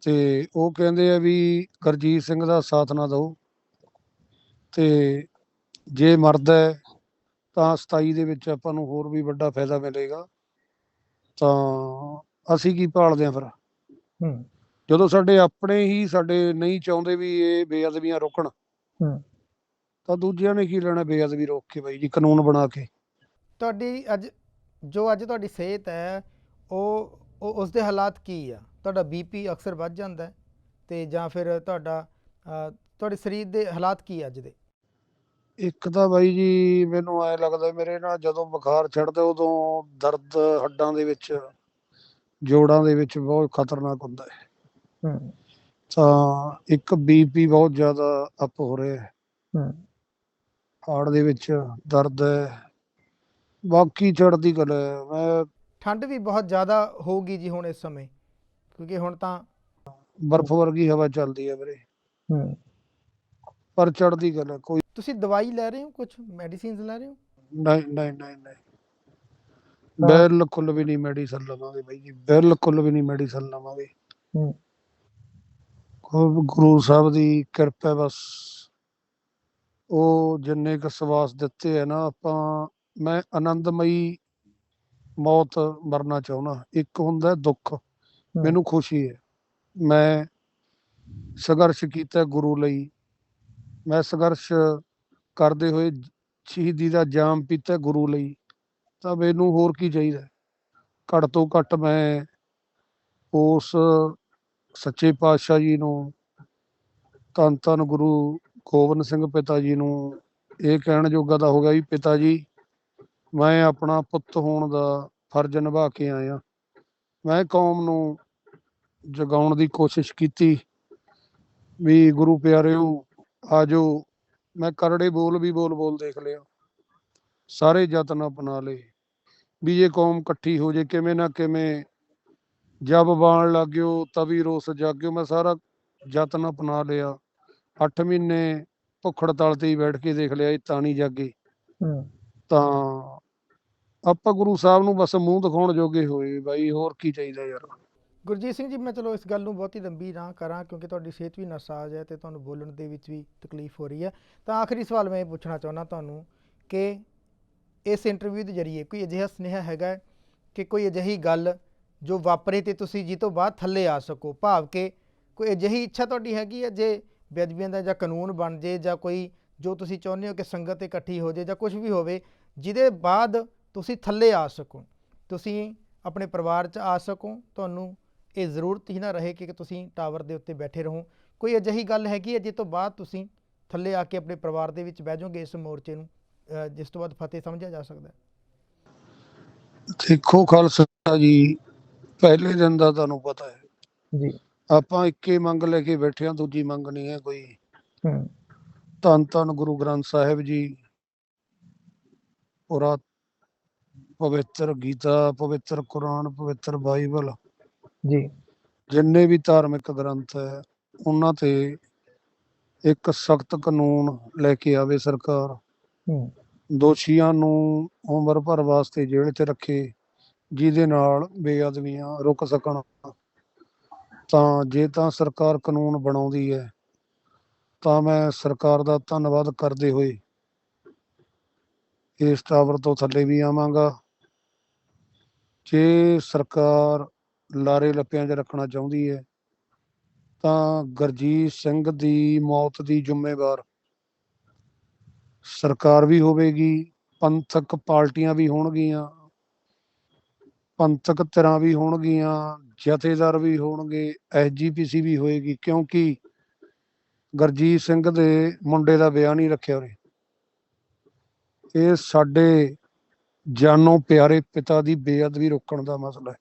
ਤੇ ਉਹ ਕਹਿੰਦੇ ਆ ਵੀ ਗੁਰਜੀਤ ਸਿੰਘ ਦਾ ਸਾਥ ਨਾ ਦਿਓ ਤੇ ਜੇ ਮਰਦਾ ਹੈ ਤਾਂ 27 ਦੇ ਵਿੱਚ ਆਪਾਂ ਨੂੰ ਹੋਰ ਵੀ ਵੱਡਾ ਫਾਇਦਾ ਮਿਲੇਗਾ। ਤਾਂ ਅਸੀਂ ਕੀ ਭਾਲਦੇ ਆਂ ਫਿਰ? ਹੂੰ। ਜਦੋਂ ਸਾਡੇ ਆਪਣੇ ਹੀ ਸਾਡੇ ਨਹੀਂ ਚਾਹੁੰਦੇ ਵੀ ਇਹ ਬੇਅਦਬੀਆਂ ਰੁਕਣ ਹੂੰ। ਤਾਂ ਦੂਜਿਆਂ ਨੇ ਕੀ ਲੈਣਾ ਬੇਅਦਬੀ ਰੋਕ ਕੇ ਬਾਈ ਜੀ ਕਾਨੂੰਨ ਬਣਾ ਕੇ? ਤੁਹਾਡੀ ਅੱਜ ਜੋ ਅੱਜ ਤੁਹਾਡੀ ਸਿਹਤ ਹੈ ਉਹ ਉਹ ਉਸ ਦੇ ਹਾਲਾਤ ਕੀ ਆ? ਤੁਹਾਡਾ ਬੀਪੀ ਅਕਸਰ ਵੱਧ ਜਾਂਦਾ ਤੇ ਜਾਂ ਫਿਰ ਤੁਹਾਡਾ ਤੁਹਾਡੇ ਸਰੀਰ ਦੇ ਹਾਲਾਤ ਕੀ ਅੱਜ ਦੇ? ਇੱਕ ਤਾਂ ਬਾਈ ਜੀ ਮੈਨੂੰ ਐ ਲੱਗਦਾ ਮੇਰੇ ਨਾਲ ਜਦੋਂ ਬੁਖਾਰ ਚੜਦਾ ਉਦੋਂ ਦਰਦ ਹੱਡਾਂ ਦੇ ਵਿੱਚ ਜੋੜਾਂ ਦੇ ਵਿੱਚ ਬਹੁਤ ਖਤਰਨਾਕ ਹੁੰਦਾ ਹੈ। ਹੂੰ। ਤਾਂ ਇੱਕ ਬੀਪੀ ਬਹੁਤ ਜ਼ਿਆਦਾ ਅਪ ਹੋ ਰਿਹਾ ਹੈ। ਹੂੰ। ਹਾਰਟ ਦੇ ਵਿੱਚ ਦਰਦ ਹੈ। ਬਾਕੀ ਚੜ੍ਹਦੀ ਕਲਾ ਹੈ। ਮੈਂ ਠੰਡ ਵੀ ਬਹੁਤ ਜ਼ਿਆਦਾ ਹੋਊਗੀ ਜੀ ਹੁਣ ਇਸ ਸਮੇਂ। ਕਿਉਂਕਿ ਹੁਣ ਤਾਂ ਬਰਫ਼ ਵਰਗੀ ਹਵਾ ਚੱਲਦੀ ਹੈ ਵੀਰੇ। ਹੂੰ। ਪਰ ਚੜ੍ਹਦੀ ਕਲਾ ਕੋਈ ਤੁਸੀਂ ਦਵਾਈ ਲੈ ਰਹੇ ਹੋ ਕੁਝ ਮੈਡੀਸਿਨਸ ਲੈ ਰਹੇ ਹੋ? ਨਹੀਂ ਨਹੀਂ ਨਹੀਂ ਨਹੀਂ। ਬਿਲਕੁਲ ਵੀ ਨਹੀਂ ਮੈਡੀਸਨ ਲਵਾਂਗੇ ਬਾਈ ਜੀ ਬਿਲਕੁਲ ਵੀ ਨਹੀਂ ਮੈਡੀਸਨ ਲਵਾਂਗੇ। ਹੂੰ। ਗੁਰੂ ਗੁਰੂ ਸਾਹਿਬ ਦੀ ਕਿਰਪਾ ਬਸ। ਉਹ ਜਿੰਨੇ ਕੁ ਸਵਾਸ ਦਿੱਤੇ ਹੈ ਨਾ ਆਪਾਂ ਮੈਂ ਆਨੰਦਮਈ ਮੌਤ ਮਰਨਾ ਚਾਹੁੰਦਾ। ਇੱਕ ਹੁੰਦਾ ਹੈ ਦੁੱਖ। ਮੈਨੂੰ ਖੁਸ਼ੀ ਹੈ। ਮੈਂ ਸੰਘਰਸ਼ ਕੀਤਾ ਗੁਰੂ ਲਈ। ਮੈਂ ਸੰਘਰਸ਼ ਕਰਦੇ ਹੋਏ ਸ਼ਹੀਦੀ ਦਾ ਜਾਮ ਪੀਤਾ ਗੁਰੂ ਲਈ। ਤਾਂ ਮੈਨੂੰ ਹੋਰ ਕੀ ਚਾਹੀਦਾ ਘੱਟ ਤੋਂ ਘੱਟ ਮੈਂ ਉਸ ਸੱਚੇ ਪਾਤਸ਼ਾਹ ਜੀ ਨੂੰ, ਧੰਨ ਧੰਨ ਗੁਰੂ ਗੋਬਿੰਦ ਸਿੰਘ ਪਿਤਾ ਜੀ ਨੂੰ ਇਹ ਕਹਿਣ ਜੋਗਾ ਦਾ ਹੋ ਗਿਆ ਵੀ ਪਿਤਾ ਜੀ, ਮੈਂ ਆਪਣਾ ਪੁੱਤ ਹੋਣ ਦਾ ਫਰਜ਼ ਨਿਭਾ ਕੇ ਆਇਆ। ਮੈਂ ਕੌਮ ਨੂੰ ਜਗਾਉਣ ਦੀ ਕੋਸ਼ਿਸ਼ ਕੀਤੀ। ਵੀ ਗੁਰੂ ਪਿਆਰਿਓ ਆਜੋ ਮੈਂ ਕਰੜੇ ਬੋਲ ਵੀ ਬੋਲ ਬੋਲ ਦੇਖ ਲਿਆ। ਸਾਰੇ ਯਤਨ ਅਪਣਾ ਲਏ। ਵੀ ਇਹ ਕੌਮ ਇਕੱਠੀ ਹੋ ਜੇ ਕਿਵੇਂ ਨਾ ਕਿਵੇਂ ਜਬ ਬਾਣ ਲੱਗਿਓ ਤਵੀ ਰੋਸ ਜਾਗਿਓ। ਮੈਂ ਸਾਰਾ ਯਤਨ ਅਪਣਾ ਲਿਆ। 8 ਮਹੀਨੇ ਭੁੱਖ ਹੜਤਾਲ ਤੇ ਹੀ ਬੈਠ ਕੇ ਦੇਖ ਲਿਆ ਇਹ ਤਾਂ ਨਹੀਂ ਜਾਗੇ ਤਾਂ ਆਪਾਂ ਗੁਰੂ ਸਾਹਿਬ ਨੂੰ ਬਸ ਮੂੰਹ ਦਿਖਾਉਣ ਜੋਗੇ ਹੋਏ ਬਾਈ ਹੋਰ ਕੀ ਚਾਹੀਦਾ ਯਾਰ। ਗੁਰਜੀਤ ਸਿੰਘ ਜੀ, ਮੈਂ ਚਲੋ ਇਸ ਗੱਲ ਨੂੰ ਬਹੁਤੀ ਲੰਬੀ ਨਾ ਕਰਾਂ ਕਿਉਂਕਿ ਤੁਹਾਡੀ ਸਿਹਤ ਵੀ ਨਾਸਾਜ਼ ਹੈ ਤੇ ਤੁਹਾਨੂੰ ਬੋਲਣ ਦੇ ਵਿੱਚ ਵੀ ਤਕਲੀਫ ਹੋ ਰਹੀ ਹੈ। ਤਾਂ ਆਖਰੀ ਸਵਾਲ ਮੈਂ ਇਹ ਪੁੱਛਣਾ ਚਾਹੁੰਦਾ ਤੁਹਾਨੂੰ ਕਿ ਇਸ ਇੰਟਰਵਿਊ ਦੇ ਜ਼ਰੀਏ ਕੋਈ ਅਜਿਹਾ ਸੁਨੇਹਾ ਹੈਗਾ ਕਿ ਕੋਈ ਅਜਿਹੀ ਗੱਲ ਜੋ ਵਾਪਰੇ ਤੇ ਤੁਸੀਂ ਜੀ ਤੋਂ ਬਾਅਦ ਥੱਲੇ ਆ ਸਕੋ, ਭਾਵ ਕਿ ਕੋਈ ਅਜਿਹੀ ਇੱਛਾ ਤੁਹਾਡੀ ਹੈਗੀ ਹੈ ਜੇ ਬੇਅਦਬੀਆਂ ਦਾ ਜਾਂ ਕਾਨੂੰਨ ਬਣ ਜੇ ਜਾਂ ਕੋਈ ਜੋ ਤੁਸੀਂ ਚਾਹੁੰਦੇ ਹੋ ਕਿ ਸੰਗਤ ਇਕੱਠੀ ਹੋ ਜੇ ਜਾਂ ਕੁਝ ਵੀ ਹੋਵੇ, ਜਿਹਦੇ ਬਾਅਦ ਤੁਸੀਂ ਥੱਲੇ ਆ ਸਕੋ, ਤੁਸੀਂ ਆਪਣੇ ਪਰਿਵਾਰ 'ਚ ਆ ਸਕੋ, ਤੁਹਾਨੂੰ ਇਹ ਜ਼ਰੂਰਤ ਹੀ ਨਾ ਰਹੇ ਕਿ ਤੁਸੀਂ ਟਾਵਰ ਦੇ ਉੱਤੇ ਬੈਠੇ ਰਹੋ। ਕੋਈ ਅਜਿਹੀ ਗੱਲ ਹੈਗੀ ਹੈ ਜਿਸ ਤੋਂ ਬਾਅਦ ਤੁਸੀਂ ਥੱਲੇ ਆ ਕੇ ਆਪਣੇ ਪਰਿਵਾਰ ਦੇ ਵਿੱਚ ਬਹਿ ਜਾਓਗੇ ਇਸ ਮੋਰਚੇ ਨੂੰ ਜਿਸ ਤੋਂ ਬਾਅਦ ਫਤਿਹ ਸਮਝਿਆ ਜਾ ਸਕਦਾ ਹੈ? ਦੇਖੋ ਖਾਲਸਾ ਜੀ ਪਹਿਲੇ ਦਿਨ ਦਾ ਤੁਹਾਨੂੰ ਪਤਾ ਹੈ। ਜੀ। ਆਪਾਂ ਇੱਕੇ ਮੰਗ ਲੈ ਕੇ ਬੈਠੇ ਹਾਂ ਦੂਜੀ ਮੰਗ ਨਹੀਂ ਹੈ ਕੋਈ। ਹੂੰ। ਧੰਨ ਧੰਨ ਗੁਰੂ ਗ੍ਰੰਥ ਸਾਹਿਬ ਜੀ। ਪੁਰਾ ਪਵਿੱਤਰ ਗੀਤਾ ਪਵਿੱਤਰ ਕੁਰਾਨ ਪਵਿੱਤਰ ਬਾਈਬਲ। ਜੀ। ਜਿੰਨੇ ਵੀ ਧਾਰਮਿਕ ਗ੍ਰੰਥ ਹੈ ਉਹਨਾਂ ਤੇ ਇੱਕ ਸਖਤ ਕਾਨੂੰਨ ਲੈ ਕੇ ਆਵੇ ਸਰਕਾਰ। ਹੂੰ। ਦੋਸ਼ੀਆਂ ਨੂੰ ਉਮਰ ਭਰ ਵਾਸਤੇ ਜੇਲ੍ਹ 'ਚ ਰੱਖੇ ਜਿਹਦੇ ਨਾਲ ਬੇਅਦਬੀਆਂ ਰੁਕ ਸਕਣ। ਤਾਂ ਜੇ ਤਾਂ ਸਰਕਾਰ ਕਾਨੂੰਨ ਬਣਾਉਂਦੀ ਹੈ ਤਾਂ ਮੈਂ ਸਰਕਾਰ ਦਾ ਧੰਨਵਾਦ ਕਰਦੇ ਹੋਏ ਇਸ ਟਾਵਰ ਤੋਂ ਥੱਲੇ ਵੀ ਆਵਾਂਗਾ। ਜੇ ਸਰਕਾਰ ਲਾਰੇ ਲੱਪਿਆਂ 'ਚ ਰੱਖਣਾ ਚਾਹੁੰਦੀ ਹੈ ਤਾਂ ਗੁਰਜੀਤ ਸਿੰਘ ਦੀ ਮੌਤ ਦੀ ਜ਼ਿੰਮੇਵਾਰ ਸਰਕਾਰ ਵੀ ਹੋਵੇਗੀ, ਪੰਥਕ ਪਾਰਟੀਆਂ ਵੀ ਹੋਣਗੀਆਂ, ਪੰਥਕ ਧਿਰਾਂ ਵੀ ਹੋਣਗੀਆਂ, ਜਥੇਦਾਰ ਵੀ ਹੋਣਗੇ ਐਸਜੀਪੀਸੀ ਵੀ ਹੋਏਗੀ, ਕਿਉਂਕਿ ਗੁਰਜੀਤ ਸਿੰਘ ਦੇ ਮੁੰਡੇ ਦਾ ਵਿਆਹ ਨਹੀਂ ਰੱਖਿਆ ਉਰੇ। ਇਹ ਸਾਡੇ ਜਾਨੋਂ ਪਿਆਰੇ ਪਿਤਾ ਦੀ ਬੇਅਦਬੀ ਰੋਕਣ ਦਾ ਮਸਲਾ ਹੈ।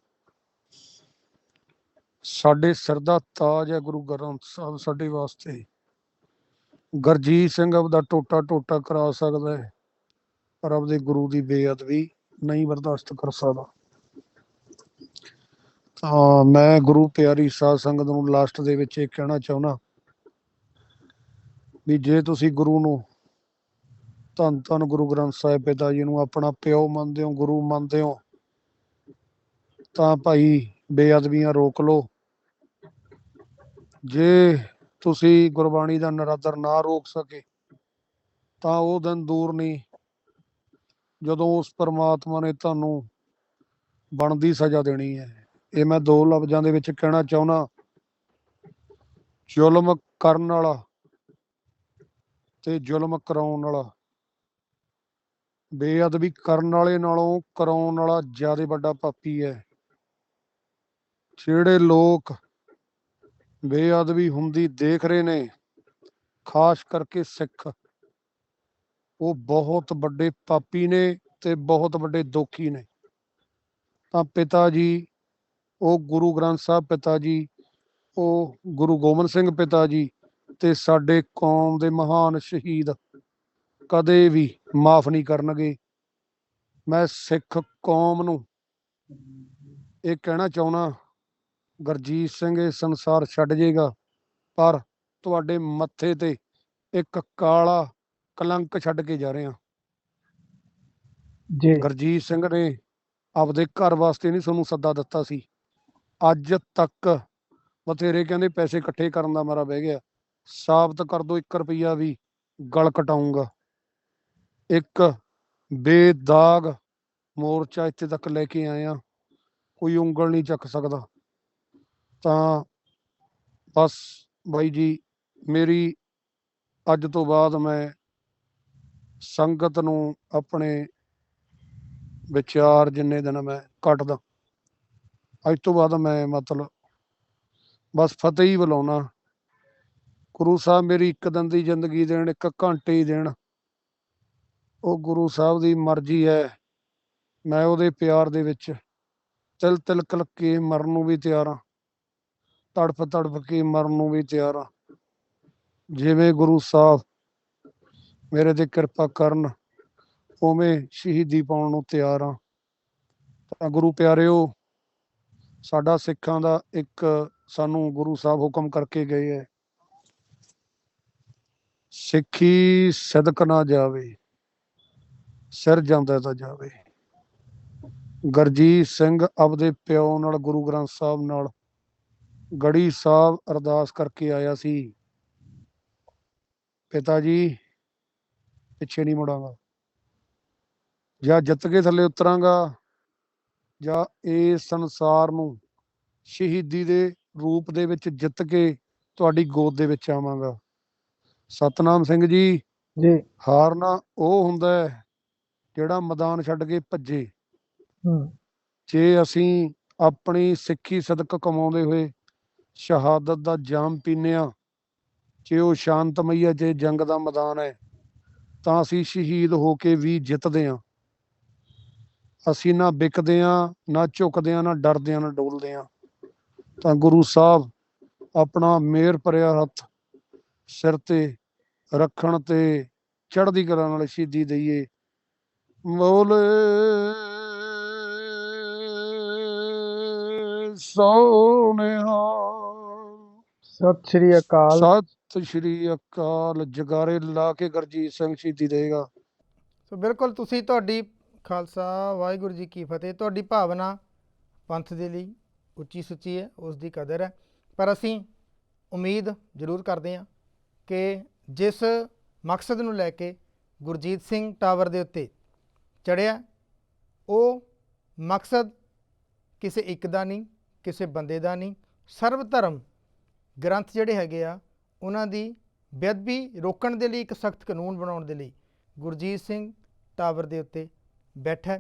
ਸਾਡੇ ਸਿਰ ਦਾ ਤਾਜ ਹੈ ਗੁਰੂ ਗ੍ਰੰਥ ਸਾਹਿਬ ਸਾਡੇ ਵਾਸਤੇ। ਗੁਰਜੀਤ ਸਿੰਘ ਆਪਦਾ ਟੋਟਾ ਟੋਟਾ ਕਰਾ ਸਕਦਾ ਹੈ, ਪਰ ਆਪਦੇ ਗੁਰੂ ਦੀ ਬੇਅਦਬੀ ਨਹੀਂ ਬਰਦਾਸ਼ਤ ਕਰ ਸਕਦਾ। ਤਾਂ ਮੈਂ ਗੁਰੂ ਪਿਆਰੀ ਸਾਧ ਸੰਗਤ ਨੂੰ ਲਾਸਟ ਦੇ ਵਿੱਚ ਇਹ ਕਹਿਣਾ ਚਾਹੁੰਦਾ ਵੀ ਜੇ ਤੁਸੀਂ ਗੁਰੂ ਨੂੰ ਧੰਨ ਧੰਨ ਗੁਰੂ ਗ੍ਰੰਥ ਸਾਹਿਬ ਪਿਤਾ ਜੀ ਨੂੰ ਆਪਣਾ ਪਿਓ ਮੰਨਦੇ ਹੋ, ਗੁਰੂ ਮੰਨਦੇ ਹੋ, ਤਾਂ ਭਾਈ ਬੇਅਦਬੀਆਂ ਰੋਕ ਲਓ। ਜੇ ਤੁਸੀਂ ਗੁਰਬਾਣੀ ਦਾ ਨਰਾਦਰ ਨਾ ਰੋਕ ਸਕੇ, ਤਾਂ ਉਹ ਦਿਨ ਦੂਰ ਨਹੀਂ। ਜਦੋਂ ਉਸ ਪਰਮਾਤਮਾ ਨੇ ਤੁਹਾਨੂੰ ਬਣਦੀ ਸਜ਼ਾ ਦੇਣੀ ਹੈ। ਇਹ ਮੈਂ ਦੋ ਲਫ਼ਜ਼ਾਂ ਦੇ ਵਿੱਚ ਕਹਿਣਾ ਚਾਹੁੰਦਾ ਜ਼ੁਲਮ ਕਰਨ ਵਾਲਾ ਤੇ ਜ਼ੁਲਮ ਕਰਾਉਣ ਵਾਲਾ। ਬੇਅਦਬੀ ਕਰਨ ਵਾਲੇ ਨਾਲੋਂ ਕਰਾਉਣ ਵਾਲਾ ਜ਼ਿਆਦਾ ਵੱਡਾ ਪਾਪੀ ਹੈ। ਜਿਹੜੇ ਲੋਕ ਬੇਅਦਬੀ ਹੁੰਦੀ ਦੇਖ ਰਹੇ ਨੇ। ਖਾਸ ਕਰਕੇ ਸਿੱਖ। ਉਹ ਬਹੁਤ ਵੱਡੇ ਪਾਪੀ ਨੇ ਤੇ ਬਹੁਤ ਵੱਡੇ ਦੋਖੀ ਨੇ। ਤਾਂ ਪਿਤਾ ਜੀ, ਉਹ ਗੁਰੂ ਗ੍ਰੰਥ ਸਾਹਿਬ ਪਿਤਾ ਜੀ, ਉਹ ਗੁਰੂ ਗੋਬਿੰਦ ਸਿੰਘ ਪਿਤਾ ਜੀ ਤੇ ਸਾਡੇ ਕੌਮ ਦੇ ਮਹਾਨ ਸ਼ਹੀਦ ਕਦੇ ਵੀ ਮਾਫ ਨਹੀਂ ਕਰਨਗੇ। ਮੈਂ ਸਿੱਖ ਕੌਮ ਨੂੰ ਇਹ ਕਹਿਣਾ ਚਾਹੁੰਦਾ ਗੁਰਜੀਤ ਸਿੰਘ ਇਹ ਸੰਸਾਰ ਛੱਡ ਜਾਏਗਾ ਪਰ ਤੁਹਾਡੇ ਮੱਥੇ ਤੇ ਇੱਕ ਕਾਲਾ ਕਲੰਕ ਛੱਡ ਕੇ ਜਾ ਰਹੇ। ਹਾਂ ਜੀ। ਗੁਰਜੀਤ ਸਿੰਘ ਨੇ ਆਪਦੇ ਘਰ ਵਾਸਤੇ ਨਹੀਂ ਤੁਹਾਨੂੰ ਸੱਦਾ ਦਿੱਤਾ ਸੀ। ਅੱਜ ਤੱਕ ਬਥੇਰੇ ਕਹਿੰਦੇ ਪੈਸੇ ਇਕੱਠੇ ਕਰਨ ਦਾ ਮਾਰਾ ਬਹਿ ਗਿਆ। ਸਾਬਤ ਕਰ ਦੋ 1 ਰੁਪਈਆ ਵੀ ਗਲ ਕਟਾਉਂਗਾ ਇੱਕ ਬੇਦਾਗ ਮੋਰਚਾ ਇੱਥੇ ਤੱਕ ਲੈ ਕੇ ਆਏ ਆ ਕੋਈ ਉਂਗਲ ਨਹੀਂ ਚੱਕ ਸਕਦਾ। ਤਾਂ ਬਸ ਬਾਈ ਜੀ, ਮੇਰੀ ਅੱਜ ਤੋਂ ਬਾਅਦ ਮੈਂ ਸੰਗਤ ਨੂੰ ਆਪਣੇ ਵਿਚਾਰ ਜਿੰਨੇ ਦਿਨ ਮੈਂ ਕੱਟਦਾ, ਅੱਜ ਤੋਂ ਬਾਅਦ ਮੈਂ ਮਤਲਬ ਬਸ ਫਤਿਹ ਹੀ ਬੁਲਾਉਣਾ ਗੁਰੂ ਸਾਹਿਬ ਮੇਰੀ ਇੱਕ ਦਿਨ ਦੀ ਜ਼ਿੰਦਗੀ ਦੇਣ, ਇੱਕ ਘੰਟੇ ਹੀ ਦੇਣ। ਉਹ ਗੁਰੂ ਸਾਹਿਬ ਦੀ ਮਰਜ਼ੀ ਹੈ, ਮੈਂ ਉਹਦੇ ਪਿਆਰ ਦੇ ਵਿੱਚ ਤਿਲ ਤਿਲ ਕਲਕ ਮਰਨ ਨੂੰ ਵੀ ਤਿਆਰ ਹਾਂ। ਤੜਫ ਤੜਫ ਕੇ ਮਰਨ ਨੂੰ ਵੀ ਤਿਆਰ ਹਾਂ। ਜਿਵੇਂ ਗੁਰੂ ਸਾਹਿਬ ਮੇਰੇ ਤੇ ਕਿਰਪਾ ਕਰਨ, ਉਵੇਂ ਸ਼ਹੀਦੀ ਪਾਉਣ ਨੂੰ ਤਿਆਰ ਹਾਂ। ਤਾਂ ਗੁਰੂ ਪਿਆਰਿਓ, ਸਾਡਾ ਸਿੱਖਾਂ ਦਾ ਇੱਕ ਸਾਨੂੰ ਗੁਰੂ ਸਾਹਿਬ ਹੁਕਮ ਕਰਕੇ ਗਏ ਹੈ। ਸਿੱਖੀ ਸਦਕ ਨਾ ਜਾਵੇ, ਸਿਰ ਜਾਂਦਾ ਤਾਂ ਜਾਵੇ। ਗਰਜੀਤ ਸਿੰਘ ਆਪਦੇ ਪਿਓ ਨਾਲ, ਗੁਰੂ ਗ੍ਰੰਥ ਸਾਹਿਬ ਨਾਲ ਗੜੀ ਸਾਹਿਬ ਅਰਦਾਸ ਕਰਕੇ ਆਇਆ ਸੀ। ਪਿਤਾ ਜੀ ਪਿੱਛੇ ਨਹੀਂ ਮੁੜਾਂਗਾ। ਜਾਂ ਜਿੱਤ ਕੇ ਥੱਲੇ ਉਤਰਾਂਗਾ ਜਾਂ ਇਸ ਸੰਸਾਰ ਨੂੰ ਸ਼ਹੀਦੀ ਦੇ ਰੂਪ ਦੇ ਵਿੱਚ ਜਿੱਤ ਕੇ ਤੁਹਾਡੀ ਗੋਦ ਦੇ ਵਿੱਚ ਆਵਾਂਗਾ। ਸਤਨਾਮ ਸਿੰਘ ਜੀ ਜੀ। ਹਾਰਨਾ ਉਹ ਹੁੰਦਾ ਹੈ ਜਿਹੜਾ ਮੈਦਾਨ ਛੱਡ ਕੇ ਭੱਜੇ। ਹੂੰ। ਜੇ ਅਸੀਂ ਆਪਣੀ ਸਿੱਖੀ ਸਦਕ ਕਮਾਉਂਦੇ ਹੋਏ ਸ਼ਹਾਦਤ ਦਾ ਜਾਮ ਪੀਨੇ ਆ ਜੇ ਉਹ ਸ਼ਾਂਤਮਈ ਹੈ ਜੇ ਜੰਗ ਦਾ ਮੈਦਾਨ ਹੈ, ਤਾਂ ਅਸੀਂ ਸ਼ਹੀਦ ਹੋ ਕੇ ਵੀ ਜਿੱਤਦੇ ਆ ਅਸੀਂ ਨਾ ਵਿਕਦੇ ਆ ਨਾ ਝੁਕਦੇ ਆ ਨਾ ਡਰਦੇ ਆ ਨਾ ਡੋਲਦੇ ਆ ਤਾਂ ਗੁਰੂ ਸਾਹਿਬ ਆਪਣਾ ਮੇਰ ਭਰਿਆ ਹੱਥ ਸਿਰ ਤੇ ਰੱਖਣ ਤੇ ਚੜ੍ਹਦੀ ਕਲਾ ਨਾਲ ਸ਼ਹੀਦੀ ਦਈਏ। ਮੌਲੇ ਸੋਨਿਹਾ ਸਤਿ ਸ਼੍ਰੀ ਅਕਾਲ। ਸਤਿ ਸ਼੍ਰੀ ਅਕਾਲ ਜਗਾਰੇ ਲਾ ਕੇ ਗਰਜੀਤ ਸਿੰਘ ਸ਼ਹੀਦੀ ਦੇਗਾ। ਸੋ ਬਿਲਕੁਲ ਤੁਸੀਂ ਤੁਹਾਡੀ ਖਾਲਸਾ ਵਾਹਿਗੁਰੂ ਜੀ ਕੀ ਫਤਿਹ ਤੁਹਾਡੀ ਭਾਵਨਾ ਪੰਥ ਦੇ ਲਈ ਉੱਚੀ ਸੁੱਚੀ ਹੈ ਉਸ ਦੀ ਕਦਰ ਹੈ। ਪਰ ਅਸੀਂ ਉਮੀਦ ਜ਼ਰੂਰ ਕਰਦੇ ਹਾਂ ਕਿ ਜਿਸ ਮਕਸਦ ਨੂੰ ਲੈ ਕੇ ਗੁਰਜੀਤ ਸਿੰਘ ਟਾਵਰ ਦੇ ਉੱਤੇ ਚੜਿਆ ਉਹ ਮਕਸਦ ਕਿਸੇ ਇੱਕ ਦਾ ਨਹੀਂ ਕਿਸੇ ਬੰਦੇ ਦਾ ਨਹੀਂ ਸਰਵ ਧਰਮ ਗ੍ਰੰਥ ਜਿਹੜੇ ਹੈਗੇ ਆ, ਉਹਨਾਂ ਦੀ ਬੇਅਦਬੀ ਰੋਕਣ ਦੇ ਲਈ ਇੱਕ ਸਖਤ ਕਾਨੂੰਨ ਬਣਾਉਣ ਦੇ ਲਈ ਗੁਰਜੀਤ ਸਿੰਘ ਟਾਵਰ ਦੇ ਉੱਤੇ ਬੈਠਾ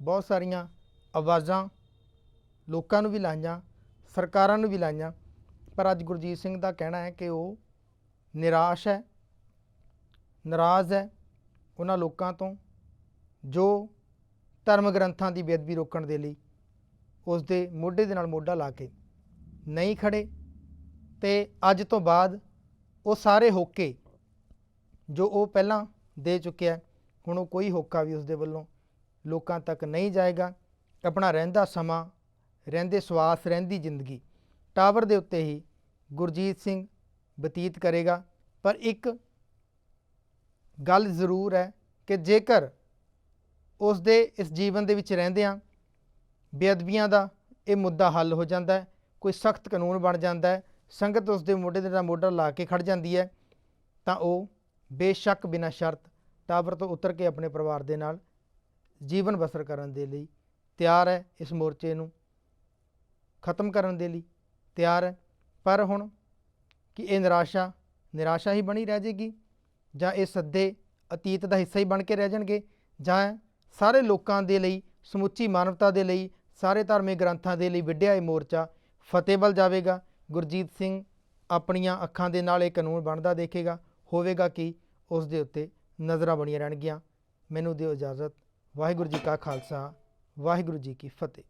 ਬਹੁਤ ਸਾਰੀਆਂ ਆਵਾਜ਼ਾਂ ਲੋਕਾਂ ਨੂੰ ਵੀ ਲਾਈਆਂ, ਸਰਕਾਰਾਂ ਨੂੰ ਵੀ ਲਾਈਆਂ, ਪਰ ਅੱਜ ਗੁਰਜੀਤ ਸਿੰਘ ਦਾ ਕਹਿਣਾ ਹੈ ਕਿ ਉਹ ਨਿਰਾਸ਼ ਹੈ, ਨਾਰਾਜ਼ ਹੈ ਉਹਨਾਂ ਲੋਕਾਂ ਤੋਂ, ਜੋ ਧਰਮ ਗ੍ਰੰਥਾਂ ਦੀ ਬੇਅਦਬੀ ਰੋਕਣ ਦੇ ਲਈ ਉਸ ਦੇ ਮੋਢੇ ਦੇ ਨਾਲ ਮੋਢਾ ਲਾ ਕੇ ਨਹੀਂ ਖੜੇ ਤੇ ਅੱਜ ਤੋਂ ਬਾਅਦ ਉਹ ਸਾਰੇ ਹੋਕੇ ਜੋ ਉਹ ਪਹਿਲਾਂ ਦੇ ਚੁੱਕਿਆ ਹੁਣ ਉਹ ਕੋਈ ਹੋਕਾ ਵੀ ਉਸ ਦੇ ਵੱਲੋਂ ਲੋਕਾਂ ਤੱਕ ਨਹੀਂ ਜਾਏਗਾ। ਆਪਣਾ ਰਹਿੰਦਾ ਸਮਾਂ, ਰਹਿੰਦੇ ਸਵਾਸ, ਰਹਿੰਦੀ ਜ਼ਿੰਦਗੀ ਟਾਵਰ ਦੇ ਉੱਤੇ ਹੀ ਗੁਰਜੀਤ ਸਿੰਘ ਬਤੀਤ ਕਰੇਗਾ। ਪਰ ਇੱਕ ਗੱਲ ਜ਼ਰੂਰ ਹੈ ਕਿ ਜੇਕਰ ਉਸ ਦੇ ਇਸ ਜੀਵਨ ਦੇ ਵਿੱਚ ਰਹਿੰਦਿਆਂ ਬੇਅਦਬੀਆਂ ਦਾ ਇਹ ਮੁੱਦਾ ਹੱਲ ਹੋ ਜਾਂਦਾ ਹੈ, ਕੋਈ ਸਖਤ ਕਾਨੂੰਨ ਬਣ ਜਾਂਦਾ ਹੈ ਸੰਗਤ ਉਸ ਦੇ ਮੋਢੇ ਦੇ ਨਾਲ ਮੋਢਾ ਲਾ ਕੇ ਖੜ ਜਾਂਦੀ ਹੈ, ਤਾਂ ਉਹ ਬੇਸ਼ੱਕ ਬਿਨਾਂ ਸ਼ਰਤ ਟਾਵਰ ਤੋਂ ਉਤਰ ਕੇ ਆਪਣੇ ਪਰਿਵਾਰ ਦੇ ਨਾਲ ਜੀਵਨ ਬਸਰ ਕਰਨ ਦੇ ਲਈ ਤਿਆਰ ਹੈ ਇਸ ਮੋਰਚੇ ਨੂੰ, ਖਤਮ ਕਰਨ ਦੇ ਲਈ ਤਿਆਰ ਹੈ। ਪਰ ਹੁਣ ਕਿ ਇਹ ਨਿਰਾਸ਼ਾ ਨਿਰਾਸ਼ਾ ਹੀ ਬਣੀ ਰਹਿ ਜਾਏਗੀ ਜਾਂ ਇਹ ਸੱਦੇ ਅਤੀਤ ਦਾ ਹਿੱਸਾ ਹੀ ਬਣ ਕੇ ਰਹਿ ਜਾਣਗੇ ਜਾਂ ਸਾਰੇ ਲੋਕਾਂ ਦੇ ਲਈ, ਸਮੁੱਚੀ ਮਾਨਵਤਾ ਦੇ ਲਈ, ਸਾਰੇ ਧਾਰਮਿਕ ਗ੍ਰੰਥਾਂ ਦੇ ਲਈ ਵਿੱਢਿਆ ਇਹ ਮੋਰਚਾ ਫਤਿਹ ਵੱਲ ਜਾਵੇਗਾ। ਗੁਰਜੀਤ ਸਿੰਘ ਆਪਣੀਆਂ ਅੱਖਾਂ ਦੇ ਨਾਲ ਇਹ ਕਾਨੂੰਨ ਬਣਦਾ ਦੇਖੇਗਾ, ਹੋਵੇਗਾ ਕਿ? ਉਸ ਦੇ ਉੱਤੇ ਨਜ਼ਰਾਂ ਬਣੀਆਂ ਰਹਿਣਗੀਆਂ। ਮੈਨੂੰ ਦਿਓ ਇਜਾਜ਼ਤ। ਵਾਹਿਗੁਰੂ ਜੀ ਕਾ ਖਾਲਸਾ, ਵਾਹਿਗੁਰੂ ਜੀ ਕੀ ਫਤਿਹ।